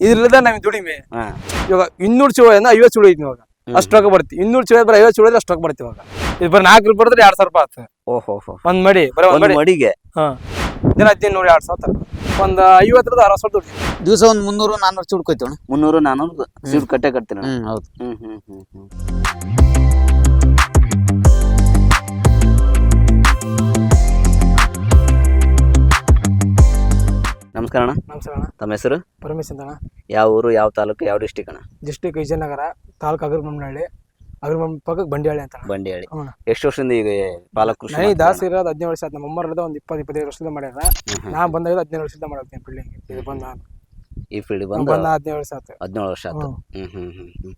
ಇದ್ರಲ್ಲದ ನಮ್ಗೆ ದುಡಿಮೆ. ಇವಾಗ ಇನ್ನೂರು ಚೂಳ ಅಂದ್ರೆ ಐವತ್ತು ಚೂಳ ಐತಿ ಇವಾಗ. ಅಷ್ಟು ರೊಕ್ಕ ಬರ್ತಿ. ಇನ್ನೂರು ಚೂಳ ಬರೀ ಐವತ್ತು ಚೂಳ ಅಷ್ಟು ರೊಕ್ಕ ಬರ್ತಿ ಇವಾಗ. ಇದು ಬರೀ ನಾಲ್ಕು ರೂಪಾಯಿ ಬರ್ತದೆ ಎರಡ್ ಸಾವಿರ ರೂಪಾಯಿ ಆಯ್ತು ಓಹೋ ಹೋ ಒಂದ್ ಮಡಿ ಬರೀ ಒಂದ್ ಒಂದು ಮಡಿ. ಮಡಿಗೆ? ಹಾ. ದಿನ ಹದಿನೈದು ನೂರ ಎರಡ್ ಸಾವಿರ ತನಕ. ಒಂದ್ ಐವತ್ತರದ ಅರವತ್ತು ಸಾವಿರ ದುಡ್ಡು. ದಿವಸ ಒಂದ್ ಮುನ್ನೂರು ನಾನ್ನೂರು ಚುಡ್ಕೋಯ್ತವಣ ಮುನ್ನೂರು ನಾನೂರು ಸೀಟ್ ಕಟ್ಟೆ ಕಟ್ತೀನಿ ಹ್ಮ್ ಹೌದು. ಹ್ಮ್ ಹ್ಮ್ ಹ್ಮ್ ಹ್ಮ್. ನಮಸ್ಕಾರ ಅಣ್ಣ. ನಮಸ್ಕಾರ ಅಣ್ಣ. ತಮ್ಮ ಹೆಸರು? ಪರಮೇಶ್ ಅಣ್ಣ. ಯಾವ ಊರು ಯಾವ ತಾಲೂಕು ಯಾವ ಡಿಸ್ಟಿಕ್ ಅಣ್ಣ? ಡಿಸ್ಟಿಕ್ ವಿಜಯನಗರ ತಾಲೂಕು ಅಗರ್ಬೊಮ್ಮನಹಳ್ಳಿ ಅಗರ್ಬೊಮ್ಮ ಪಕ್ಕಕ್ಕೆ ಬಂಡಿಹಳ್ಳಿ ಅಂತ ಅಣ್ಣ. ಬಂಡಿಹಳ್ಳಿ. ಹ್ಞೂ. ಎಷ್ಟು ವರ್ಷದಿಂದ ಈಗ ಪಾಲಕ್ ಕೃಷಿ ನನಗೆ ದಾಸ ಇರೋದು ಹದಿನೇಳು ವರ್ಷ ಆಯ್ತು. ನಮ್ಮ ಅಮ್ಮರದ ಒಂದು ಇಪ್ಪತ್ತು ಇಪ್ಪತ್ತೈದು ವರ್ಷದಿಂದ ಮಾಡ್ಯಾರ ನಾ ಬಂದಾಗ ಹದಿನೇಳು ವರ್ಷದಿಂದ ಮಾಡಾಕ್ತೀನಿ ಬಿಲ್ಡಿಂಗ್ ಇದು ಬಂದ ನಾನು ಈ ಫೀಲ್ಡ್ ಬಂದು ಬಂದ ಹದಿನೇಳು ವರ್ಷ ಆಯ್ತು ಹದಿನೇಳು ವರ್ಷ ಆಯ್ತು ಹ್ಮ್. ಹ್ಮ್ ಹ್ಮ್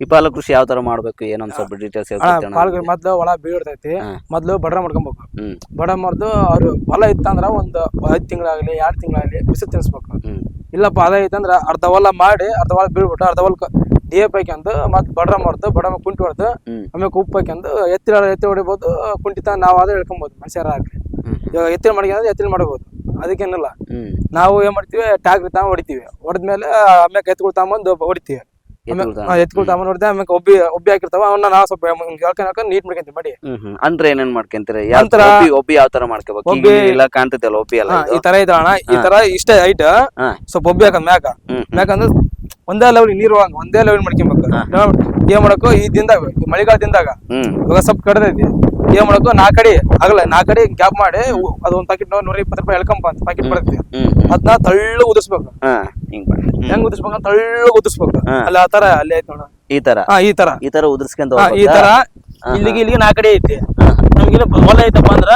ಈ ಪಾಲ ಕೃಷಿ ಯಾವ ತರ ಮಾಡ್ಬೇಕು ಏನೊಂದ್ ಸ್ವಲ್ಪ ಡೀಟೇಲ್ಸ್ ಪಾಲ್ಗಳು ಮೊದ್ಲು ಒಳ ಬೀಳ್ತೈತಿ. ಮೊದ್ಲು ಬಡ್ರ ಮಾಡ್ಕೊಬೇಕು. ಹ್ಮ್. ಬಡ ಮಾಡ್ದು ಅವ್ರು ಹೊಲ ಇತ್ತಂದ್ರ ಒಂದು ಐದು ತಿಂಗಳಾಗ್ಲಿ ಎರಡ್ ತಿಂಗಳಾಗ್ಲಿ ಬಿಸಿ ತಿನ್ಸ್ಬೇಕು. ಹ್ಮ್. ಇಲ್ಲಪ್ಪ ಅದ ಐತಂದ್ರ ಅರ್ಧ ಹೊಲ ಮಾಡಿ ಅರ್ಧ ಹೊಲ ಬೀಳ್ಬಿಟ್ಟು ಅರ್ಧ ಹೊಲ ಡಿ ಎಫ್ ಹಾಕ್ಯಂದು ಮತ್ತೆ ಬಡ್ರ ಮಾಡ್ದು ಬಡ ಕುಂಟಿ ಹೊಡ್ದು ಹ್ಮ್. ಆಮೇಲೆ ಉಪ್ಪು ಹಾಕ್ಯಂದು ಎತ್ತಿರ ಎತ್ತಿ ಹೊಡಿಬೋದು ಕುಂಟಿತ ನಾವು ಆದ್ರೆ ಹೇಳ್ಕೊಬೋದು ಮನುಷ್ಯರ ಆಗ್ಲಿ ಹ್ಮ್. ಇವಾಗ ಎತ್ತಿನ ಮಾಡ್ಕೊಂಡ್ರೆ ಎತ್ತಿನ ಮಾಡ್ಬೋದು ಅದಕ್ಕೇನಿಲ್ಲ. ನಾವು ಏನ್ ಮಾಡ್ತೀವಿ ಟ್ಯಾಗ್ ತಗೊಂಡ್ ಹೊಡಿತೀವಿ. ಹೊಡೆದ್ಮೇಲೆ ಆಮ್ಯಾಗ ಎತ್ಕೊಳ್ ತಗೊಂಬಂದು ಹೊಡಿತೀವಿ. ಎತ್ಕೊಳ್ ತಗೊಂಡ್ ಹೊಡೆದ ಆಮ್ಯಾಗ ಒಬ್ಬಿ ಒಬ್ಬಿ ಹಾಕಿರ್ತಾವ ಅವನ್ನ ನಾವು ಸ್ವಲ್ಪ ಹೇಳ್ಕೊಂಡ್ ಹಾಕೊಂಡು ನೀಟ್ ಮಾಡ್ಕೊಂತೀವಿ ಮಾಡಿ. ಅಂದ್ರೆ ಏನೇನ್ ಮಾಡ್ಕೊಂತೀರಿ? ಯಾವ ತರ ಒಬ್ಬಿ ಯಾವ ತರ ಮಾಡ್ಕೋಬೇಕು? ಒಬ್ಬಿ- ಎಲ್ಲ ಕಾಣ್ತೈತಲ್ಲ ಒಬ್ಬಿ ಎಲ್ಲ ಈ ತರ ಅಣ್ಣ ಈ ತರ ಇಷ್ಟೇ ಹೈಟ್ ಹಾ. ಸ್ವಲ್ಪ ಒಬ್ಬಿ ಹಾಕೊಂಡ್ ಮ್ಯಾಕ. ಮ್ಯಾಕ ಅಂದ್ರೆ ಒಂದೇ ಲೆವೆಲ್ ನೀರು ಹಂಗ ಒಂದೇ ಲೆವೆಲ್ ಮಾಡ್ಕೊಬೇಕು. ಏನ್ ಮಾಡಬೇಕು? ಈ ದಿನದಾಗ ಮಳೆಗಾಲ ಹ್ಮ್. ಇವಾಗ ಸ್ವಲ್ಪ ಕಡ್ದೈತಿ. ಏನ್ ಮಾಡಬೇಕು ನಾಕಡಿ ಕಡೆ ಆಗಲ್ಲ ನಾಕಡಿ ಕಡೆ ಗ್ಯಾಪ್ ಮಾಡಿ ಅದೊಂದ್ ಅದು ಒಂದ್ ಪ್ಯಾಕೆಟ್ ನೂರ ಇಪ್ಪತ್ತು ರೂಪಾಯಿ ಎಳ್ಕೊಂಬ ಅಂತ ಪ್ಯಾಕೆಟ್ ಬರುತ್ತೆ. ಅದನ್ನ ತಳ್ಳು ಉದಿಸ್ಬೇಕು ಹಿಂಗ್ ಉದಿಸ್ಬೇಕು ತಳ್ಳು ಉದಿಸ್ಬೇಕು ಅಲ್ಲ ಆ ತರ ಅಲ್ಲಿ ಐತಿ ನೋಡ. ಈ ತರ? ಈ ತರ. ಈ ತರ ಉದುರ್ಸ್ಕೊಂತ ಹಾ, ಈ ತರ. ಇಲ್ಲಿಗೆ ಇಲ್ಲಿಗೆ ನಾಕಡಿ ಕಡೆ ಐತಿ. ನಮ್ಗೆ ಹೊಲ ಐತಪ್ಪ ಅಂದ್ರ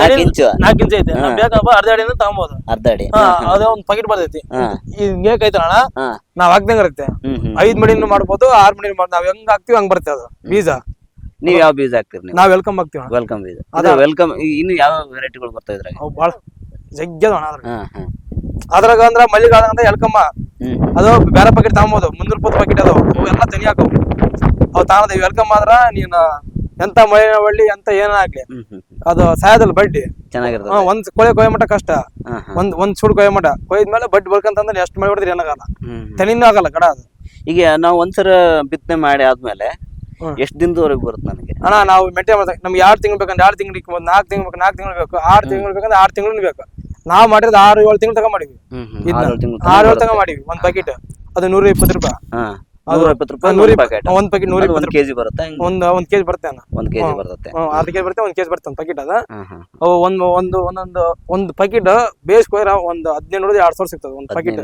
ನಾಲ್ಕು ಇಂಚು ನಾಲ್ಕು ಇಂಚ್ ಐತಿ. ಬೇಕಪ್ಪ ಅರ್ಧ ಅಡಿಯಿಂದ ತಗೊಂಬೋದು. ಅರ್ಧ ಅಡಿ. ಅದೇ ಒಂದ್ ಪ್ಯಾಕೆಟ್ ಬರ್ತೈತಿ. ಹಿಂಗೆ ಐತಣ್ಣ ಹಾ. ನಾವ್ ಹಾಕ್ದಂಗ ಇರುತ್ತೆ. ಐದ್ ಮಡಿನೂ ಮಾಡ್ಬೋದು ಆರ್ ಮಡಿನೂ ಮಾಡ್ಬೋದು. ನಾವ್ ಹೆಂಗ್ ಹಾಕ್ತಿವಿ ಹಂಗ್ ಬರುತ್ತೆ ಅದು. ಬೀಜ. ನೀವ್ ಯಾವ ಬೀಜ ಹಾಕ್ತಿರಿ ನೀವು? ನಾವ್ ವೆಲ್ಕಮ್ ಹಾಕ್ತಿವಿ ಅಣ್ಣ. ವೆಲ್ಕಮ್ ಬೀಜ. ಅದೇ ವೆಲ್ಕಮ್ ಇನ್ನು ಯಾವ ವೆರೈಟಿಗಳು ಬರ್ತಾ ಇದ್ರಾಗ? ಅವು ಜಗ್ಗದ ಅಣ್ಣ ಅದ್ರಾಗ. ಹಾ ಹಾ. ಅದ್ರಾಗ ಅಂದ್ರ ಮಲ್ಲಿಗಾಲ ಅಂತ ಎಲ್ಕಮ್ಮ ಹ್ಮ್. ಅದು ಬೇರೆ ಪ್ಯಾಕೆಟ್ ತಗೊಂಬೋದು ಮುನ್ನೂರ ರೂಪಾಯಿ ಪ್ಯಾಕೆಟ್ ಅದು ಅವು ಎಲ್ಲ ತನಿ ಹಾಕವು. ಅವು ತಗೊಂಡ್ ವೆಲ್ಕಮ್ ಆದ್ರ ನೀನ್ ಎಂತ ಮಳೆ ಒಳ್ಳಿ ಎಂತ ಏನ ಆಗ್ಲಿ. ಹ್ಮ್ ಹ್ಮ್ ಹ್ಮ್. ಅದು ಸಾಯದಲ್ಲ ಬಡ್ಡಿ. ಚೆನ್ನಾಗಿರ್ತದೆ. ಒಂದ್ ಕೊಳೆ ಕೊಯ್ಯ ಮಟ ಕಷ್ಟ. ಹಾ ಹಾ. ಒಂದ್ ಒಂದ್ ಸುಡ್ ಕೊಯ್ಯ ಮಟ ಕೊಯ್ದ್ಮೇಲೆ ಬಡ್ಡಿ ಬಳ್ಕಂತಂದ್ರೆ ಎಷ್ಟು ಮಳೆ ಹೊಡೆದ್ರಿ ಏನಾಗಲ್ಲ. ಹ್ಮ್. ತನಿನೂ ಆಗಲ್ಲ ಕಡ ಅದು. ಈಗ ನಾವು ಒಂದ್ಸರ ಬಿತ್ತನೆ ಮಾಡಿ ಆದ್ಮೇಲೆ. ಎಷ್ಟ್ ದಿನದವರೆಗೆ ಬರುತ್ತೆ ನನಗೆ? ಅಣ್ಣ ನಾವು ಮೆಂಟೈನ್ ಮಾಡ್ತೇವೆ ನಮ್ಗೆ ಎರಡು ತಿಂಗಳು ಬೇಕಂದ್ರೆ ಎರಡು ತಿಂಗಳು ಇಕ್ಬೋದು ನಾಲ್ಕು ತಿಂಗಳು ಬೇಕು ನಾಲ್ಕು ತಿಂಗಳು ಬೇಕು ಆರು ತಿಂಗಳು ಬೇಕಂದ್ರೆ ಆರು ತಿಂಗಳು ಬೇಕು. ನಾವು ಮಾಡಿರೋದು ಆರು ಏಳು ತಿಂಗಳು ತಗೊಂಡ್ ಮಾಡಿವಿ ಆರು ಏಳು ತಿಂಗಳು ತಗೊಂಡ್ ಮಾಡಿವಿ ಒಂದ್ ಪ್ಯಾಕೆಟ್ ಅದು ನೂರ ಇಪ್ಪತ್ತು ರೂಪಾಯಿ. ನೂರ ಇಪ್ಪತ್ತು ರೂಪಾಯಿ ಪ್ಯಾಕೆಟ್ ಒಂದ್ ಪ್ಯಾಕೆಟ್ ನೂರ ಒಂದ್ ಕೆಜಿ ಬರುತ್ತೆ ಒಂದ್ ಒಂದ್ ಕೆಜಿ ಬರುತ್ತೆ ಅಣ್ಣ. ಒಂದ್ ಕೆಜಿ. ಬರುತ್ತೆ. ಅರ್ಧ ಕೆಜಿ ಬರುತ್ತೆ ಒಂದ್ ಕೆಜಿ ಬರುತ್ತೆ ಒಂದ್ ಪ್ಯಾಕೆಟ್ ಅದ. ಒಂದ್ ಒಂದು ಒಂದೊಂದು ಒಂದ್ ಪ್ಯಾಕೆಟ್ ಬೇಸ್ ಒಂದ್ ಹದಿನೈದು ನೋಡಿದ್ರೆ ಎರಡ್ ಸಾವಿರ ಸಿಗ್ತದೆ ಒಂದ್ ಪ್ಯಾಕೆಟ್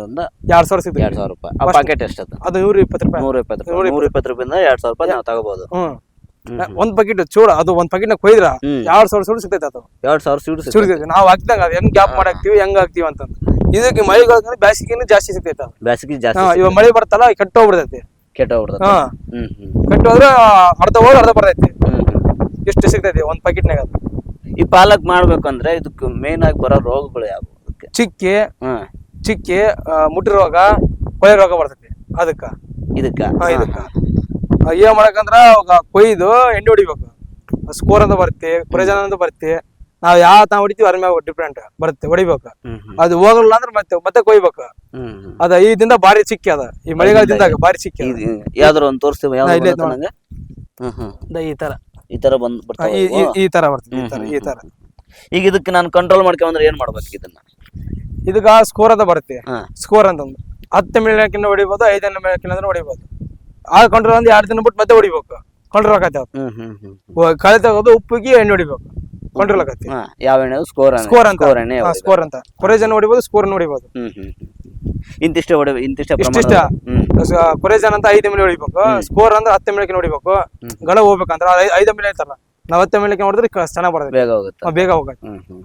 ಎರಡ್ ಸಾವಿರ ಸಿಗ್ತದೆ. ಎರಡ್ ಸಾವಿರ ರೂಪಾಯಿ. ಆ ಪ್ಯಾಕೆಟ್ ಎಷ್ಟು ಅದು? ನೂರ ಇಪ್ಪತ್ತು ರೂಪಾಯಿ. ನೂರ ಇಪ್ಪತ್ತು ರೂಪಾಯಿ. ನೂರ ಇಪ್ಪತ್ತು ರೂಪಾಯಿಂದ ಎರಡ್ ಸಾವಿರ ರೂಪಾಯಿ ನಾವು ತಗೋಬಹುದು. ಒಂದ್ ಪ್ಯಾಕೆಟ್ ಚೂಡ ಅದು ಒಂದ್ ಪ್ಯಾಕೆಟ್ನ ಕೊಯ್ದ್ರ. ಎರಡ್ ಸಾವಿರ ಸುಡು ಸಿಗ್ತೈತೆ ಅದು. ಎರಡ್ ಸಾವಿರ ಸೀಡ್ ಸಿಗ್ತೈತೆ. ನಾವು ಹಾಕ್ದಂಗ ಅದು ಹೆಂಗ್ ಗ್ಯಾಪ್ ಮಾಡಿ ಹಾಕ್ತಿವಿ ಹೆಂಗ್ ಹಾಕ್ತಿವಿ ಅಂತ ಇದಕ್ಕೆ ಮಳೆಗಾಲ ಬ್ಯಾಸಿಗೆನೂ ಜಾಸ್ತಿ ಸಿಗ್ತೈತೆ ಬ್ಯಾಸಿಗೆ ಜಾಸ್ತಿ ಇವಾಗ ಮಳೆ ಬರ್ತಲ್ಲ ಕೆಟ್ಟೋಗ್ಬಿಡ್ತೈತಿ. ಕೆಟ್ಟ ಬಿಡ್ತದೆ ಹಾ. ಹ್ಮ್ ಹ್ಮ್. ಕೆಟ್ಟೋದ್ರೆ ಅರ್ಧ ಹೋಗಿ ಅರ್ಧ ಬರ್ತೈತಿ. ಎಷ್ಟು ಸಿಗ್ತೈತಿ ಒಂದ್ ಪ್ಯಾಕೆಟ್ನಾಗ ಈ ಪಾಲಕ್ ಮಾಡ್ಬೇಕಂದ್ರೆ ಇದಕ್ಕೆ ಮೇನ್ ಆಗಿ ಬರೋ ರೋಗಗಳು ಯಾವ ಅದಕ್ಕೆ? ಚಿಕ್ಕಿ ಹ್ಮ್ ಚಿಕ್ಕಿ ಆ, ಮುಟ್ಟಿ ರೋಗ ಕೊಳೆ ರೋಗ ಬರ್ತೈತಿ ಅದಕ್ಕ. ಇದಕ್ಕ? ಹಾ, ಇದಕ್ಕ. ಆ, ಏನ್ ಮಾಡಕಂದ್ರ ಅವಾಗ ಕೊಯ್ದು ಎಣ್ಣೆ ಹೊಡಿಬೇಕು. ಸ್ಕೋರ್ ಅಂತ ಬರ್ತಿ ಕುರೆಜನ ಅಂತ ಬರುತ್ತೆ. ನಾವ್ ಯಾವ ತಾ ಹೊಡಿತೀವಿ ಅದ್ರ ಮ್ಯಾಗ ಡಿಫ್ರೆಂಟ್ ಬರುತ್ತೆ ಹೊಡಿಬೇಕು. ಅದು ಹೋಗಲ್ಲ ಅಂದ್ರೆ ಮತ್ತೆ ಮತ್ತೆ ಕೊಯ್ಬೇಕು. ಅದ ಈ ದಿನ ಬಾರಿ ಸಿಕ್ಕಿ ಅದ. ಈ ಮಳೆಗಾಲದಿಂದ ಬಾರಿ ಸಿಕ್ಕಿ ಯಾವ್ದಾರ ಒಂದ್ ತೋರಿಸ್ತೀವಿ ಈ ತರ. ಈ ತರ ಬಂದ್ ಈ- ತರ ಬರ್ತದೆ ಈ ತರ ಈ ತರ. ಈಗ ಇದಕ್ಕೆ ನಾನು ಕಂಟ್ರೋಲ್ ಮಾಡ್ಕೊಂಡ್ರೆ ಏನ್ ಮಾಡ್ಬೇಕು ಇದನ್ನ? ಇದಕ್ಕ ಸ್ಕೋರ್ ಅಂತ ಬರುತ್ತೆ. ಸ್ಕೋರ್ ಅಂತಂದು ಹತ್ತು ಮಿಲಿಯನ್ಕಿನ್ನ ಹೊಡಿಬೋದು ಐದನೇ ಮಿಲಿಯನ್ಕಿನ್ನ ಅಂದ್ರೆ ಹೊಡಿಬೋದು. ಆ ಕಂಟ್ರೋಲ್ ಅಂದ್ರೆ ಎರಡು ದಿನ ಬಿಟ್ಟು ಮತ್ತೆ ಹೊಡಿಬೇಕು. ಕಂಟ್ರೋಲ್ ಹಾಕತ್ತೆ ಹ್ಮ್ ಹ್ಮ್ ಹ್ಮ್ ಕಳೆ ತಗೋದು ಉಪ್ಪಿಗೆ ಎಣ್ಣೆ ಹೊಡಿಬೇಕು. ಕಂಟ್ರೋಲ್ ಆಗತ್ತೆ. ಹಾ ಯಾವ ಎಣ್ಣೆ ಸ್ಕೋರ್ ಸ್ಕೋರ್ ಅಂತ. ಸ್ಕೋರ್ ಎಣ್ಣೆ. ಸ್ಕೋರ್ ಅಂತ. ಕೊರೇಜನ್ ಹೊಡಿಬೋದು ಸ್ಕೋರ್ ಹೊಡಿಬೋದು ಹ್ಮ್ ಹ್ಮ್ ಹ್ಮ್. ಇಂತಿಷ್ಟೇ ಹೊಡಿ ಇಂತಿಷ್ಟು ಇಷ್ಟಿಷ್ಟ. ಪ್ರಮಾಣ ಹ್ಮ್. ಕೊರೇಜನ್ ಅಂತ ಐದು ಮಿಲಿ ಹೊಡಿಬೇಕು. ಸ್ಕೋರ್ ಅಂದ್ರೆ ಹತ್ತು ಮಿಲಿಯನ್ಕಿನ ಹೊಡಿಬೇಕು ಗಳ ಹೋಗ್ಬೇಕಂದ್ರೆ ಅದು ಐ- ಐದು ಮಿಲಿ ಐತಲ್ಲ ನಾವು ಹತ್ತು ಮಿಲಿಯನ್ಕಿನ ನೋಡಿದ್ರೆ ಕ- ಚೆನ್ನಾಗ್ ಬರ್ತದೆ. ಬೇಗ ಹೋಗುತ್ತೆ. ಬೇಗ ಹೋಗತ್ತೆ. ಹ್ಮ್ ಹ್ಮ್.